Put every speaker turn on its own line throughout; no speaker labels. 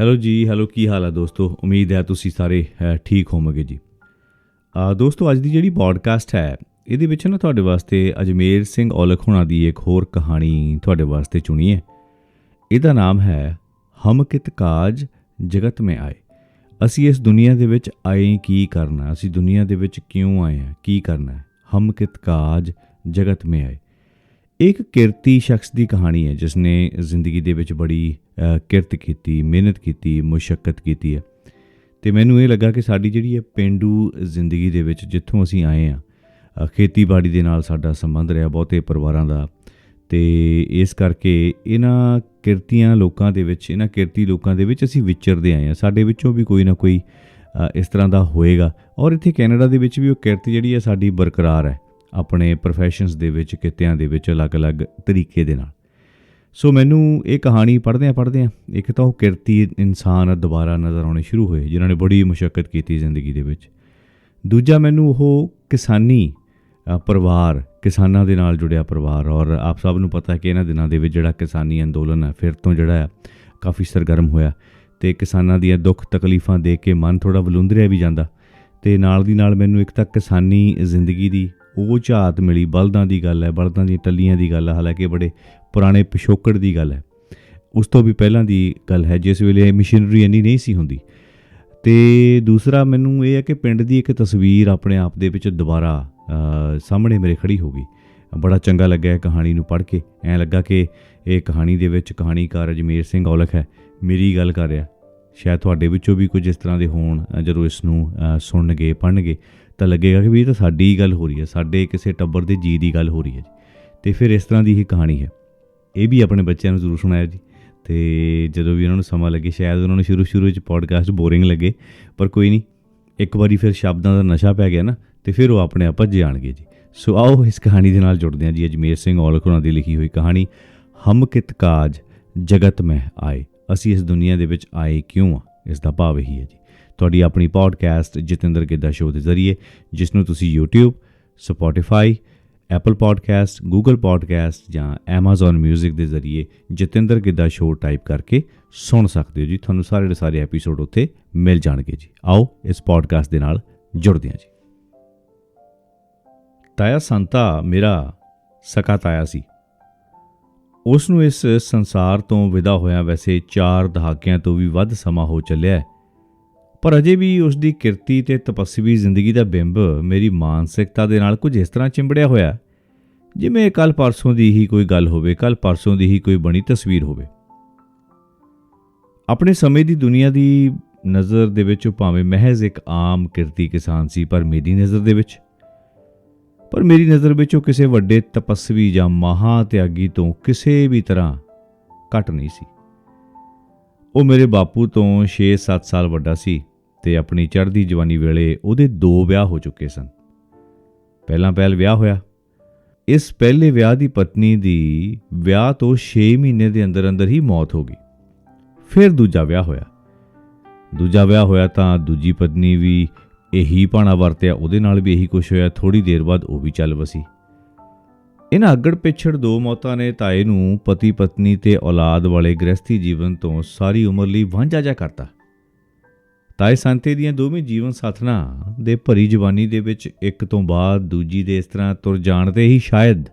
Hello ਜੀ hello ਕੀ ਹਾਲ ਹੈ ਦੋਸਤੋ? ਉਮੀਦ ਹੈ ਤੁਸੀਂ ਸਾਰੇ ਠੀਕ ਹੋਵੋਗੇ ਜੀ। ਆ ਦੋਸਤੋ, ਅੱਜ ਦੀ ਜਿਹੜੀ ਪੋਡਕਾਸਟ ਹੈ, ਇਹਦੇ ਵਿੱਚ ਨਾ ਤੁਹਾਡੇ ਵਾਸਤੇ ਅਜਮੇਰ ਸਿੰਘ ਔਲਖ ਹੋਣਾ ਦੀ ਇੱਕ ਹੋਰ ਕਹਾਣੀ ਤੁਹਾਡੇ ਵਾਸਤੇ ਚੁਣੀ ਹੈ। ਇਹਦਾ ਨਾਮ ਹੈ, ਹਮ ਕਿਤ ਕਾਜ ਜਗਤ ਮੇ ਆਏ। ਅਸੀਂ ਇਸ ਦੁਨੀਆ ਦੇ ਵਿੱਚ ਆਏ ਕੀ ਕਰਨਾ? ਅਸੀਂ ਦੁਨੀਆ ਦੇ ਵਿੱਚ ਕਿਉਂ ਆਏ ਹਾਂ ਕੀ ਕਰਨਾ ਹਮ ਕਿਤ ਕਾਜ ਜਗਤ ਮੇ ਆਏ। ਇੱਕ ਕਿਰਤੀ ਸ਼ਖਸ ਦੀ ਕਹਾਣੀ ਹੈ ਜਿਸ ਨੇ ਜ਼ਿੰਦਗੀ ਦੇ ਵਿੱਚ ਬੜੀ ਕਿਰਤ ਕੀਤੀ, ਮਿਹਨਤ ਕੀਤੀ ਮੁਸ਼ਕਲ ਕੀਤੀ ਹੈ। ਤੇ ਮੈਨੂੰ ਇਹ ਲੱਗਾ ਕਿ ਸਾਡੀ ਜਿਹੜੀ ਹੈ ਪਿੰਡੂ ਜ਼ਿੰਦਗੀ ਦੇ ਵਿੱਚ ਜਿੱਥੋਂ ਅਸੀਂ ਆਏ ਆ ਖੇਤੀਬਾੜੀ ਦੇ ਨਾਲ ਸਾਡਾ ਸੰਬੰਧ ਰਿਹਾ, ਬਹੁਤੇ ਪਰਿਵਾਰਾਂ ਦਾ। ਤੇ ਇਸ ਕਰਕੇ ਇਹਨਾਂ ਕਿਰਤੀਆਂ ਲੋਕਾਂ ਦੇ ਵਿੱਚ, ਇਹਨਾਂ ਕਿਰਤੀ ਲੋਕਾਂ ਦੇ ਵਿੱਚ ਅਸੀਂ ਵਿਚਰਦੇ ਆਏ ਆ ਸਾਡੇ ਵਿੱਚੋਂ ਵੀ ਕੋਈ ਨਾ ਕੋਈ ਇਸ ਤਰ੍ਹਾਂ ਦਾ ਹੋਏਗਾ। ਔਰ ਇੱਥੇ ਕੈਨੇਡਾ ਦੇ ਵਿੱਚ ਵੀ ਉਹ ਕਿਰਤ ਜਿਹੜੀ ਹੈ, ਸਾਡੀ ਬਰਕਰਾਰ ਹੈ। ਆਪਣੇ ਪ੍ਰੋਫੈਸ਼ਨਸ ਦੇ ਵਿੱਚ, ਕਿੱਤਿਆਂ ਦੇ ਵਿੱਚ ਅਲੱਗ-ਅਲੱਗ ਤਰੀਕੇ ਦੇ ਨਾਲ। ਸੋ ਮੈਨੂੰ ਇਹ ਕਹਾਣੀ ਪੜ੍ਹਦਿਆਂ ਪੜ੍ਹਦਿਆਂ ਇੱਕ ਤਾਂ ਉਹ ਕਿਰਤੀ ਇਨਸਾਨ ਦੁਬਾਰਾ ਨਜ਼ਰ ਆਉਣੇ ਸ਼ੁਰੂ ਹੋਏ, ਜਿਨ੍ਹਾਂ ਨੇ ਬੜੀ ਮੁਸ਼ਕਲ ਕੀਤੀ ਜ਼ਿੰਦਗੀ ਦੇ ਵਿੱਚ। ਦੂਜਾ ਮੈਨੂੰ ਉਹ ਕਿਸਾਨੀ ਪਰਿਵਾਰ, ਕਿਸਾਨਾਂ ਦੇ ਨਾਲ ਜੁੜਿਆ ਪਰਿਵਾਰ, ਔਰ ਆਪ ਸਭ ਨੂੰ ਪਤਾ ਹੈ ਕਿ ਇਹਨਾਂ ਦਿਨਾਂ ਦੇ ਵਿੱਚ ਜਿਹੜਾ ਕਿਸਾਨੀ ਅੰਦੋਲਨ ਹੈ ਫਿਰ ਤੋਂ ਜਿਹੜਾ ਹੈ ਕਾਫੀ ਸਰਗਰਮ ਹੋਇਆ ਤੇ ਕਿਸਾਨਾਂ ਦੀਆਂ ਦੁੱਖ ਤਕਲੀਫਾਂ ਦੇਖ ਕੇ ਮਨ ਥੋੜਾ ਬਲੁੰਦਰਿਆ ਵੀ ਜਾਂਦਾ ਤੇ ਨਾਲ ਦੀ ਨਾਲ ਮੈਨੂੰ ਇੱਕ ਤਾਂ ਕਿਸਾਨੀ ਜ਼ਿੰਦਗੀ ਦੀ ਉਹ ਝਾਤ ਮਿਲੀ, ਬਲਦਾਂ ਦੀ ਗੱਲ ਹੈ, ਬਲਦਾਂ ਦੀਆਂ ਟੱਲੀਆਂ ਦੀ ਗੱਲ ਹੈ, ਹਾਲਾਂਕਿ ਬੜੇ ਪੁਰਾਣੇ ਪਿਛੋਕੜ ਦੀ ਗੱਲ ਹੈ। ਉਸ ਤੋਂ ਵੀ ਪਹਿਲਾਂ ਦੀ ਗੱਲ ਹੈ, ਜਿਸ ਵੇਲੇ ਮਸ਼ੀਨਰੀ ਇੰਨੀ ਨਹੀਂ ਸੀ ਹੁੰਦੀ। ਤੇ ਦੂਸਰਾ ਮੈਨੂੰ ਇਹ ਹੈ ਕਿ ਪਿੰਡ ਦੀ ਇੱਕ ਤਸਵੀਰ ਆਪਣੇ ਆਪ ਦੇ ਵਿੱਚ ਦੁਬਾਰਾ ਸਾਹਮਣੇ ਮੇਰੇ ਖੜੀ ਹੋ ਗਈ। ਬੜਾ ਚੰਗਾ ਲੱਗਿਆ ਇਹ ਕਹਾਣੀ ਨੂੰ ਪੜ੍ਹ ਕੇ। ਐਂ ਲੱਗਾ ਕਿ ਇਹ ਕਹਾਣੀ ਦੇ ਵਿੱਚ ਕਹਾਣੀਕਾਰ ਅਜਮੇਰ ਸਿੰਘ ਔਲਖ ਹੈ। ਮੇਰੀ ਗੱਲ ਕਰ ਰਿਹਾ, ਸ਼ਾਇਦ ਤੁਹਾਡੇ ਵਿੱਚੋਂ ਵੀ ਕੁਝ ਇਸ ਤਰ੍ਹਾਂ ਦੇ ਹੋਣ ਜਦੋਂ ਇਸ ਨੂੰ ਸੁਣਨਗੇ, ਪੜ੍ਹਨਗੇ। ਤਾਂ ਲੱਗੇਗਾ ਕਿ ਵੀ ਇਹ ਤਾਂ ਸਾਡੀ ਹੀ ਗੱਲ ਹੋ ਰਹੀ ਹੈ, ਸਾਡੇ ਕਿਸੇ ਟੱਬਰ ਦੇ ਜੀ ਦੀ ਗੱਲ ਹੋ ਰਹੀ ਹੈ ਜੀ। ਤੇ ਫਿਰ ਇਸ ਤਰ੍ਹਾਂ ਦੀ ਹੀ ਕਹਾਣੀ ਹੈ। ਇਹ ਵੀ ਆਪਣੇ ਬੱਚਿਆਂ ਨੂੰ ਜ਼ਰੂਰ ਸੁਣਾਇਆ ਜੀ। ਤੇ ਜਦੋਂ ਵੀ ਉਹਨਾਂ ਨੂੰ ਸਮਾਂ ਲੱਗੇ, ਸ਼ਾਇਦ ਉਹਨਾਂ ਨੂੰ ਸ਼ੁਰੂ ਸ਼ੁਰੂ ਵਿੱਚ ਪੋਡਕਾਸਟ ਬੋਰਿੰਗ ਲੱਗੇ, ਪਰ ਕੋਈ ਨਹੀਂ, ਇੱਕ ਵਾਰੀ ਫਿਰ ਸ਼ਬਦਾਂ ਦਾ ਨਸ਼ਾ ਪੈ ਗਿਆ ਨਾ, ਤੇ ਫਿਰ ਉਹ ਆਪਣੇ ਆਪ ਭੱਜ ਜਾਣਗੇ ਜੀ। ਸੋ ਆਓ ਇਸ ਕਹਾਣੀ ਦੇ ਨਾਲ ਜੁੜਦੇ ਹਾਂ ਜੀ, ਅਜਮੇਰ ਸਿੰਘ ਔਲਖ ਉਹਨਾਂ ਦੀ ਲਿਖੀ ਹੋਈ ਕਹਾਣੀ, ਹਮ ਕਿਤ ਕਾਜ ਜਗਤ ਮਹਿ ਆਏ। ਅਸੀਂ ਇਸ ਦੁਨੀਆ ਦੇ ਵਿੱਚ ਆਏ ਕਿਉਂ ਆ? ਇਸ ਦਾ ਭਾਵ ਇਹੀ ਹੈ ਜੀ। ਤੁਹਾਡੀ ਆਪਣੀ ਪੋਡਕਾਸਟ ਜਤਿੰਦਰ ਗਿੱਦਾ ਸ਼ੋਅ ਦੇ ਜ਼ਰੀਏ ਜਿਸ ਨੂੰ ਤੁਸੀਂ YouTube, Spotify Apple podcast Google podcast ਜਾਂ Amazon Music ਦੇ ਜ਼ਰੀਏ ਜਤਿੰਦਰ ਗਿੱਦਾ ਸ਼ੋਅ ਟਾਈਪ ਕਰਕੇ ਸੁਣ ਸਕਦੇ ਹੋ ਜੀ। ਤੁਹਾਨੂੰ ਸਾਰੇ ਦੇ ਸਾਰੇ ਐਪੀਸੋਡ ਉੱਥੇ ਮਿਲ ਜਾਣਗੇ ਜੀ। ਆਓ ਇਸ ਪੋਡਕਾਸਟ ਦੇ ਨਾਲ ਜੁੜਦੇ ਹਾਂ ਜੀ। ਤਾਇਆ ਸੰਤਾ ਮੇਰਾ ਸਕਾ ਤਾਇਆ ਸੀ। ਉਸ ਨੂੰ ਇਸ ਸੰਸਾਰ ਤੋਂ ਵਿਦਾ ਹੋਇਆ ਵੈਸੇ 4 ਦਹਾਕਿਆਂ ਤੋਂ ਵੀ ਵੱਧ ਸਮਾਂ ਹੋ ਚੱਲਿਆ ਹੈ। ਪਰ ਅਜੇ ਵੀ ਉਸ ਦੀ ਕਿਰਤੀ ਤੇ ਤਪਸਵੀ ਜ਼ਿੰਦਗੀ ਦਾ ਬਿੰਬ ਮੇਰੀ ਮਾਨਸਿਕਤਾ ਦੇ ਨਾਲ ਕੁਝ ਇਸ ਤਰ੍ਹਾਂ ਚਿੰਬੜਿਆ ਹੋਇਆ ਜਿਵੇਂ ਕੱਲ ਪਰਸੋਂ ਦੀ ਹੀ ਕੋਈ ਗੱਲ ਹੋਵੇ, ਕੱਲ ਪਰਸੋਂ ਦੀ ਹੀ ਕੋਈ ਬਣੀ ਤਸਵੀਰ ਹੋਵੇ। ਆਪਣੇ ਸਮੇਂ ਦੀ ਦੁਨੀਆ ਦੀ ਨਜ਼ਰ ਦੇ ਵਿੱਚ ਉਹ ਭਾਵੇਂ ਮਹਿਜ਼ ਇੱਕ ਆਮ ਕਿਰਤੀ ਕਿਸਾਨ ਸੀ, ਪਰ ਮੇਰੀ ਨਜ਼ਰ ਦੇ ਵਿੱਚ। ਪਰ ਮੇਰੀ ਨਜ਼ਰ ਵਿੱਚ ਉਹ ਕਿਸੇ ਵੱਡੇ ਤਪਸਵੀ ਜਾਂ ਮਹਾ ਤਿਆਗੀ ਤੋਂ ਕਿਸੇ ਵੀ ਤਰ੍ਹਾਂ ਘੱਟ ਨਹੀਂ ਸੀ। ਉਹ ਮੇਰੇ ਬਾਪੂ ਤੋਂ 6-7 ਸਾਲ ਵੱਡਾ ਸੀ। ਤੇ ਆਪਣੀ ਚੜ੍ਹਦੀ ਜਵਾਨੀ ਵੇਲੇ ਉਹਦੇ ਦੋ ਵਿਆਹ ਹੋ ਚੁੱਕੇ ਸਨ। ਪਹਿਲਾਂ ਪਹਿਲ ਵਿਆਹ ਹੋਇਆ। ਇਸ ਪਹਿਲੇ ਵਿਆਹ ਦੀ ਪਤਨੀ ਦੀ ਵਿਆਹ ਤੋਂ 6 ਮਹੀਨੇ ਦੇ ਅੰਦਰ ਅੰਦਰ ਹੀ ਮੌਤ ਹੋ ਗਈ। ਫਿਰ ਦੂਜਾ ਵਿਆਹ ਹੋਇਆ। ਦੂਜਾ ਵਿਆਹ ਹੋਇਆ ਤਾਂ ਦੂਜੀ ਪਤਨੀ ਵੀ ਇਹੀ ਭਾਣਾ ਵਰਤਿਆ, ਉਹਦੇ ਨਾਲ ਵੀ ਇਹੀ ਕੁਝ ਹੋਇਆ ਥੋੜੀ ਦੇਰ ਬਾਅਦ ਉਹ ਵੀ ਚੱਲ ਵਸੀ। ਇਹਨਾਂ ਅੱਗੜ ਪਿਛੜ ਦੋ ਮੌਤਾਂ ਨੇ ਤਾਏ ਨੂੰ ਪਤੀ ਪਤਨੀ ਤੇ ਔਲਾਦ ਵਾਲੇ ਗ੍ਰਸਥੀ ਜੀਵਨ ਤੋਂ ਸਾਰੀ ਉਮਰ ਲਈ ਵਾਂਝਾ ਜਾ ਕਰਤਾ। ਤਾਏ ਸੰਤੇ ਦੀਆਂ ਦੋਵੇਂ ਜੀਵਨ ਸਾਥਣਾ ਦੇ ਭਰੀ ਜਵਾਨੀ ਦੇ ਵਿੱਚ ਇੱਕ ਤੋਂ ਬਾਅਦ ਦੂਜੀ ਦੇ ਇਸ ਤਰ੍ਹਾਂ ਤੁਰ ਜਾਣ ਤੇ ਹੀ ਸ਼ਾਇਦ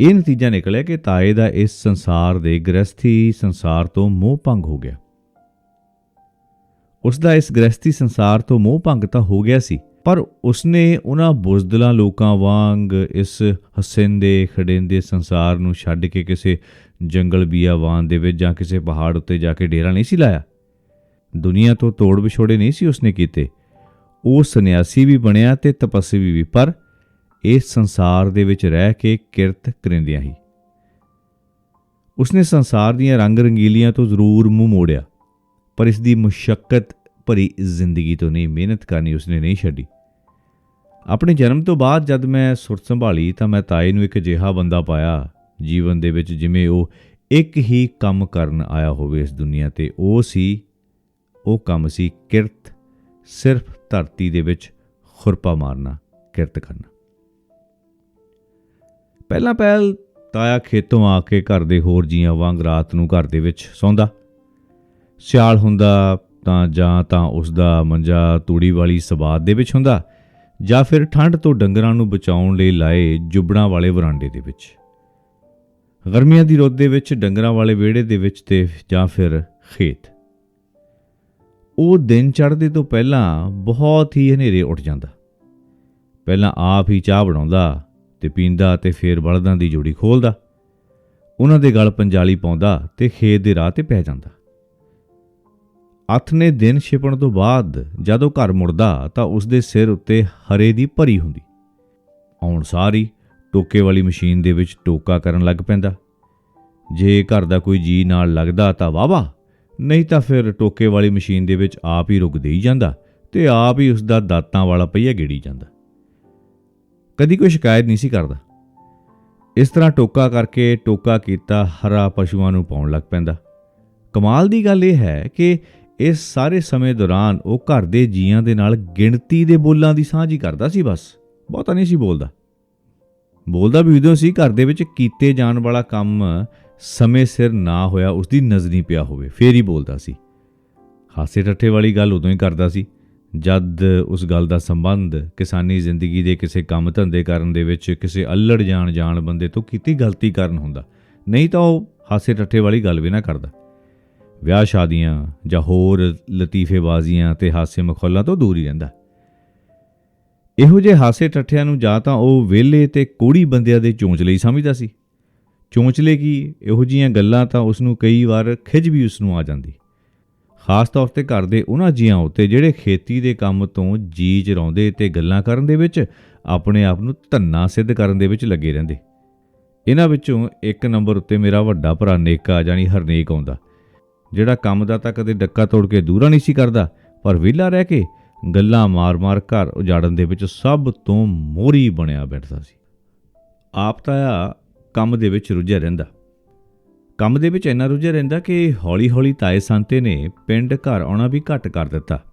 ਇਹ ਨਤੀਜਾ ਨਿਕਲਿਆ ਕਿ ਤਾਏ ਦਾ ਇਸ ਸੰਸਾਰ ਦੇ ਗ੍ਰਸਥੀ ਸੰਸਾਰ ਤੋਂ ਮੋਹ ਭੰਗ ਹੋ ਗਿਆ। ਉਸ ਦਾ ਇਸ ਗ੍ਰਸਥੀ ਸੰਸਾਰ ਤੋਂ ਮੋਹ ਭੰਗ ਤਾਂ ਹੋ ਗਿਆ ਸੀ, ਪਰ ਉਸਨੇ ਉਹਨਾਂ ਬੁਜ਼ਦਲਾਂ ਲੋਕਾਂ ਵਾਂਗ ਇਸ ਹਸਿੰਦੇ ਖੜਿੰਦੇ ਸੰਸਾਰ ਨੂੰ ਛੱਡ ਕੇ ਕਿਸੇ ਜੰਗਲ ਬੀਆਵਾਨ ਦੇ ਵਿੱਚ ਜਾਂ ਕਿਸੇ ਪਹਾੜ ਉੱਤੇ ਜਾ ਕੇ ਡੇਰਾ ਨਹੀਂ ਸੀ ਲਾਇਆ। ਦੁਨੀਆ ਤੋਂ ਤੋੜ ਵਿਛੋੜੇ ਨਹੀਂ ਸੀ ਉਸਨੇ ਕੀਤੇ। ਉਹ ਸੰਨਿਆਸੀ ਵੀ ਬਣਿਆ ਤੇ ਤਪਸਵੀ ਵੀ, ਪਰ ਇਸ ਸੰਸਾਰ ਦੇ ਵਿੱਚ ਰਹਿ ਕੇ ਕਿਰਤ ਕਰਿੰਦਿਆਂ ਹੀ। ਉਸਨੇ ਸੰਸਾਰ ਦੀਆਂ ਰੰਗ ਰੰਗੀਲੀਆਂ ਤੋਂ ਜ਼ਰੂਰ ਮੂੰਹ ਮੋੜਿਆ, ਪਰ ਇਸ ਦੀ ਮੁਸ਼ਕਲ ਭਰੀ ਜ਼ਿੰਦਗੀ ਤੋਂ ਨਹੀਂ, ਮਿਹਨਤ ਕਰਨੀ ਉਸਨੇ ਨਹੀਂ ਛੱਡੀ। ਆਪਣੇ ਜਨਮ ਤੋਂ ਬਾਅਦ ਜਦ ਮੈਂ ਸੁਰਤ ਸੰਭਾਲੀ ਤਾਂ ਮੈਂ ਤਾਏ ਨੂੰ ਇੱਕ ਅਜਿਹਾ ਬੰਦਾ ਪਾਇਆ, ਜੀਵਨ ਦੇ ਵਿੱਚ ਜਿਵੇਂ ਉਹ ਇੱਕ ਹੀ ਕੰਮ ਕਰਨ ਆਇਆ ਹੋਵੇ ਇਸ ਦੁਨੀਆ ਤੇ, ਉਹ ਸੀ ਉਹ ਕੰਮ ਸੀ ਕਿਰਤ, ਸਿਰਫ ਧਰਤੀ ਦੇ ਵਿੱਚ ਖੁਰਪਾ ਮਾਰਨਾ, ਕਿਰਤ ਕਰਨਾ। ਪਹਿਲਾਂ ਪਹਿਲ ਤਾਇਆ ਖੇਤੋਂ ਆ ਕੇ ਘਰ ਦੇ ਹੋਰ ਜੀਆਂ ਵਾਂਗ ਰਾਤ ਨੂੰ ਘਰ ਦੇ ਵਿੱਚ ਸੌਂਦਾ। ਸਿਆਲ ਹੁੰਦਾ ਤਾਂ ਜਾਂ ਤਾਂ ਉਸ ਦਾ ਮੰਜਾ ਤੂੜੀ ਵਾਲੀ ਸਵਾਦ ਦੇ ਵਿੱਚ ਹੁੰਦਾ, ਜਾਂ ਫਿਰ ਠੰਡ ਤੋਂ ਡੰਗਰਾਂ ਨੂੰ ਬਚਾਉਣ ਲਈ ਲਾਏ ਜੁਬੜਾਂ ਵਾਲੇ ਵਰਾਂਡੇ ਦੇ ਵਿੱਚ। ਗਰਮੀਆਂ ਦੀ ਰੁੱਤ ਦੇ ਵਿੱਚ, ਡੰਗਰਾਂ ਵਾਲੇ ਵਿਹੜੇ ਦੇ ਵਿੱਚ ਤੇ ਜਾਂ ਫਿਰ ਖੇਤ। ਉਹ ਦਿਨ ਚੜ੍ਹਦੇ ਤੋਂ ਪਹਿਲਾਂ ਬਹੁਤ ਹੀ ਹਨੇਰੇ ਉੱਠ ਜਾਂਦਾ। ਪਹਿਲਾਂ ਆਪ ਹੀ ਚਾਹ ਬਣਾਉਂਦਾ ਤੇ ਪੀਂਦਾ ਤੇ ਫੇਰ ਬਲਦਾਂ ਦੀ ਜੋੜੀ ਖੋਲਦਾ। ਉਹਨਾਂ ਦੇ ਗਲ ਪੰਜਾਲੀ ਪਾਉਂਦਾ ਤੇ ਖੇਤ ਦੇ ਰਾਹ ਤੇ ਪੈ ਜਾਂਦਾ। ਅੱਠ ਨੇ ਦਿਨ ਛਿਪਣ ਤੋਂ ਬਾਅਦ ਜਦੋਂ ਘਰ ਮੁੜਦਾ ਤਾਂ ਉਸ ਦੇ ਸਿਰ ਉੱਤੇ ਹਰੇ ਦੀ ਭਰੀ ਹੁੰਦੀ। ਆਉਣ ਸਾਰੀ ਟੋਕੇ ਵਾਲੀ ਮਸ਼ੀਨ ਦੇ ਵਿੱਚ ਟੋਕਾ ਕਰਨ ਲੱਗ ਪੈਂਦਾ। ਜੇ ਘਰ ਦਾ ਕੋਈ ਜੀ ਨਾਲ ਲੱਗਦਾ ਤਾਂ ਵਾਵਾ ਨਹੀਂ ਤਾਂ ਫਿਰ ਟੋਕੇ ਵਾਲੀ ਮਸ਼ੀਨ ਦੇ ਵਿੱਚ ਆਪ ਹੀ ਰੁਕ ਦੇਈ ਜਾਂਦਾ ਤੇ ਆਪ ਹੀ ਉਸ ਦਾ ਦਾਤਾਂ ਵਾਲਾ ਪਈਆ ਗੇੜੀ ਜਾਂਦਾ। ਕਦੀ ਕੋਈ ਸ਼ਿਕਾਇਤ ਨਹੀਂ ਸੀ ਕਰਦਾ। ਇਸ ਤਰ੍ਹਾਂ ਟੋਕਾ ਕਰਕੇ ਟੋਕਾ ਕੀਤਾ ਹਰਾ ਪਸ਼ੂਆਂ ਨੂੰ ਪਾਉਣ ਲੱਗ ਪੈਂਦਾ। ਕਮਾਲ ਦੀ ਗੱਲ ਇਹ ਹੈ ਕਿ ਇਸ ਸਾਰੇ ਸਮੇਂ ਦੌਰਾਨ ਉਹ ਘਰ ਦੇ ਜੀਆਂ ਦੇ ਨਾਲ ਗਿਣਤੀ ਦੇ ਬੋਲਾਂ ਦੀ ਸਾਂਝੀ ਕਰਦਾ ਸੀ ਬਸ, ਬਹੁਤਾ ਨਹੀਂ ਸੀ ਬੋਲਦਾ। ਬੋਲਦਾ ਵੀ ਉਦੋਂ ਸੀ ਘਰ ਦੇ ਵਿੱਚ ਕੀਤੇ ਜਾਣ ਵਾਲਾ ਕੰਮ ਸਮੇਂ ਸਿਰ ਨਾ ਹੋਇਆ ਉਸ ਦੀ ਨਜ਼ਰੀ ਪਿਆ ਹੋਵੇ, ਫੇਰ ਹੀ ਬੋਲਦਾ ਸੀ। ਹਾਸੇ ਠੱਠੇ ਵਾਲੀ ਗੱਲ ਉਦੋਂ ਹੀ ਕਰਦਾ ਸੀ, ਜਦ ਉਸ ਗੱਲ ਦਾ ਸੰਬੰਧ ਕਿਸਾਨੀ ਜ਼ਿੰਦਗੀ ਦੇ ਕਿਸੇ ਕੰਮ ਧੰਦੇ ਕਰਨ ਦੇ ਵਿੱਚ ਕਿਸੇ ਅਲੜ ਜਾਣ ਜਾਣ ਬੰਦੇ ਤੋਂ ਕੀਤੀ ਗਲਤੀ ਕਾਰਨ ਹੁੰਦਾ। ਨਹੀਂ ਤਾਂ ਉਹ ਹਾਸੇ ਠੱਠੇ ਵਾਲੀ ਗੱਲ ਵੀ ਨਾ ਕਰਦਾ। ਵਿਆਹ ਸ਼ਾਦੀਆਂ ਜਾਂ ਹੋਰ ਲਤੀਫੇਬਾਜ਼ੀਆਂ ਤੇ ਹਾਸੇ ਮਖੌਲਾਂ ਤੋਂ ਦੂਰ ਹੀ ਰਹਿੰਦਾ। ਇਹੋ ਜਿਹੇ ਹਾਸੇ ਠੱਠਿਆਂ ਨੂੰ ਜਾਂ ਤਾਂ ਉਹ ਵਿਹਲੇ ਤੇ ਕੋੜੀ ਬੰਦਿਆਂ ਦੇ ਚੋਂਚ ਲਈ ਸਮਝਦਾ ਸੀ। ਚੋਂਚਲੇ ਕੀ ਇਹੋ ਜੀਆਂ ਗੱਲਾਂ ਤਾਂ ਉਸ ਨੂੰ ਕਈ ਵਾਰ ਖਿਜ ਵੀ ਉਸ ਨੂੰ ਆ ਜਾਂਦੀ। ਖਾਸ ਤੌਰ ਤੇ ਘਰ ਦੇ ਉਹਨਾਂ ਜੀਆਂ ਉੱਤੇ ਜਿਹੜੇ ਖੇਤੀ ਦੇ ਕੰਮ ਤੋਂ ਜੀ ਚਰਾਉਂਦੇ ਤੇ ਗੱਲਾਂ ਕਰਨ ਦੇ ਵਿੱਚ, ਆਪਣੇ ਆਪ ਨੂੰ ਧੰਨਾ ਸਿੱਧ ਕਰਨ ਦੇ ਵਿੱਚ ਲੱਗੇ ਰਹਿੰਦੇ। ਇਹਨਾਂ ਵਿੱਚੋਂ ਇੱਕ ਨੰਬਰ ਉੱਤੇ ਮੇਰਾ ਵੱਡਾ ਭਰਾ ਨੇਕਾ ਜਾਨੀ ਹਰਨੇਕ ਆਉਂਦਾ, ਜਿਹੜਾ ਕੰਮ ਦਾ ਤਾਂ ਕਦੇ ਡੱਕਾ ਤੋੜ ਕੇ ਦੂਰਾ ਨਹੀਂ ਸੀ ਕਰਦਾ, ਪਰ ਵਿਹਲਾ ਰਹਿ ਕੇ ਗੱਲਾਂ ਮਾਰ-ਮਾਰ ਘਰ ਉਜਾੜਨ ਦੇ ਵਿੱਚ ਸਭ ਤੋਂ ਮੋਰੀ ਬਣਿਆ ਬੈਠਦਾ ਸੀ। ਆਪ ਤਾਂ ਕੰਮ ਦੇ ਵਿੱਚ ਰੁੱਝਿਆ ਰਹਿੰਦਾ। ਕੰਮ ਦੇ ਵਿੱਚ ਇੰਨਾ ਰੁੱਝਿਆ ਰਹਿੰਦਾ ਕਿ ਹੌਲੀ-ਹੌਲੀ ਤਾਏ ਸੰਤੇ ਨੇ ਪਿੰਡ ਘਰ ਆਉਣਾ ਵੀ ਘੱਟ ਕਰ ਦਿੱਤਾ।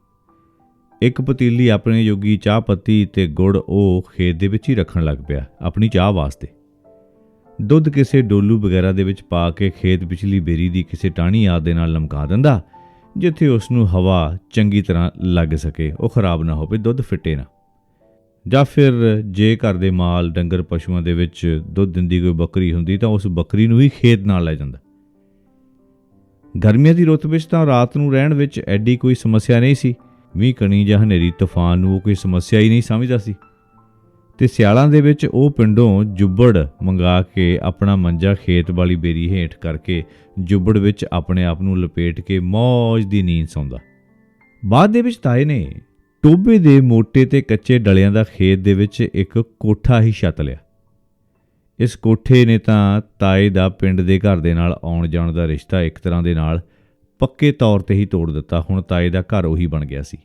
ਇੱਕ ਪਤੀਲੀ ਆਪਣੇ ਯੋਗੀ ਚਾਹ ਪੱਤੀ ਤੇ ਗੁੜ ਉਹ ਖੇਤ ਦੇ ਵਿੱਚ ਹੀ ਰੱਖਣ ਲੱਗ ਪਿਆ, ਆਪਣੀ ਚਾਹ ਵਾਸਤੇ। ਦੁੱਧ ਕਿਸੇ ਡੋਲੂ ਵਗੈਰਾ ਦੇ ਵਿੱਚ ਪਾ ਕੇ ਖੇਤ ਪਿਛਲੀ ਬੇਰੀ ਦੀ ਕਿਸੇ ਟਾਣੀ ਆਦ ਦੇ ਨਾਲ ਲਮਕਾ ਦਿੰਦਾ, ਜਿੱਥੇ ਉਸ ਨੂੰ ਹਵਾ ਚੰਗੀ ਤਰ੍ਹਾਂ ਲੱਗ ਸਕੇ, ਉਹ ਖਰਾਬ ਨਾ ਹੋਵੇ, ਦੁੱਧ ਫਿੱਟੇ ਨਾ। ਜਾਂ ਫਿਰ ਜੇ ਘਰ ਦੇ ਮਾਲ ਡੰਗਰ ਪਸ਼ੂਆਂ ਦੇ ਵਿੱਚ ਦੁੱਧ ਦਿੰਦੀ ਕੋਈ ਬੱਕਰੀ ਹੁੰਦੀ ਤਾਂ ਉਸ ਬੱਕਰੀ ਨੂੰ ਹੀ ਖੇਤ ਨਾਲ ਲੈ ਜਾਂਦਾ। ਗਰਮੀਆਂ ਦੀ ਰੁੱਤ ਵਿੱਚ ਤਾਂ ਰਾਤ ਨੂੰ ਰਹਿਣ ਵਿੱਚ ਐਡੀ ਕੋਈ ਸਮੱਸਿਆ ਨਹੀਂ ਸੀ। ਮੀਂਹ, ਕਣੀ ਜਾਂ ਹਨੇਰੀ, ਤੂਫਾਨ ਨੂੰ ਉਹ ਕੋਈ ਸਮੱਸਿਆ ਹੀ ਨਹੀਂ ਸਮਝਦਾ ਸੀ। ਤੇ ਸਿਆਲਾਂ ਦੇ ਵਿੱਚ ਉਹ ਪਿੰਡੋਂ ਜੁੱਬੜ ਮੰਗਾ ਕੇ ਆਪਣਾ ਮੰਜਾ ਖੇਤ ਵਾਲੀ ਬੇਰੀ ਹੇਠ ਕਰਕੇ ਜੁੱਬੜ ਵਿੱਚ ਆਪਣੇ ਆਪ ਨੂੰ ਲਪੇਟ ਕੇ ਮੌਜ ਦੀ ਨੀਂਦ ਸੌਂਦਾ। ਬਾਅਦ ਦੇ ਵਿੱਚ ਤਾਏ ਨੇ ਟੋਬੇ ਦੇ ਮੋਟੇ ਤੇ ਕੱਚੇ ਡਲਿਆਂ ਦਾ ਖੇਤ ਦੇ ਵਿੱਚ ਇੱਕ ਕੋਠਾ ਹੀ ਛੱਤ ਲਿਆ। ਇਸ ਕੋਠੇ ਨੇ ਤਾਂ ਤਾਏ ਦਾ ਪਿੰਡ ਦੇ ਘਰ ਦੇ ਨਾਲ ਆਉਣ ਜਾਣ ਦਾ ਰਿਸ਼ਤਾ ਇੱਕ ਤਰ੍ਹਾਂ ਦੇ ਨਾਲ ਪੱਕੇ ਤੌਰ ਤੇ ਹੀ ਤੋੜ ਦਿੱਤਾ। ਹੁਣ ਤਾਏ ਦਾ ਘਰ ਉਹੀ ਬਣ ਗਿਆ ਸੀ।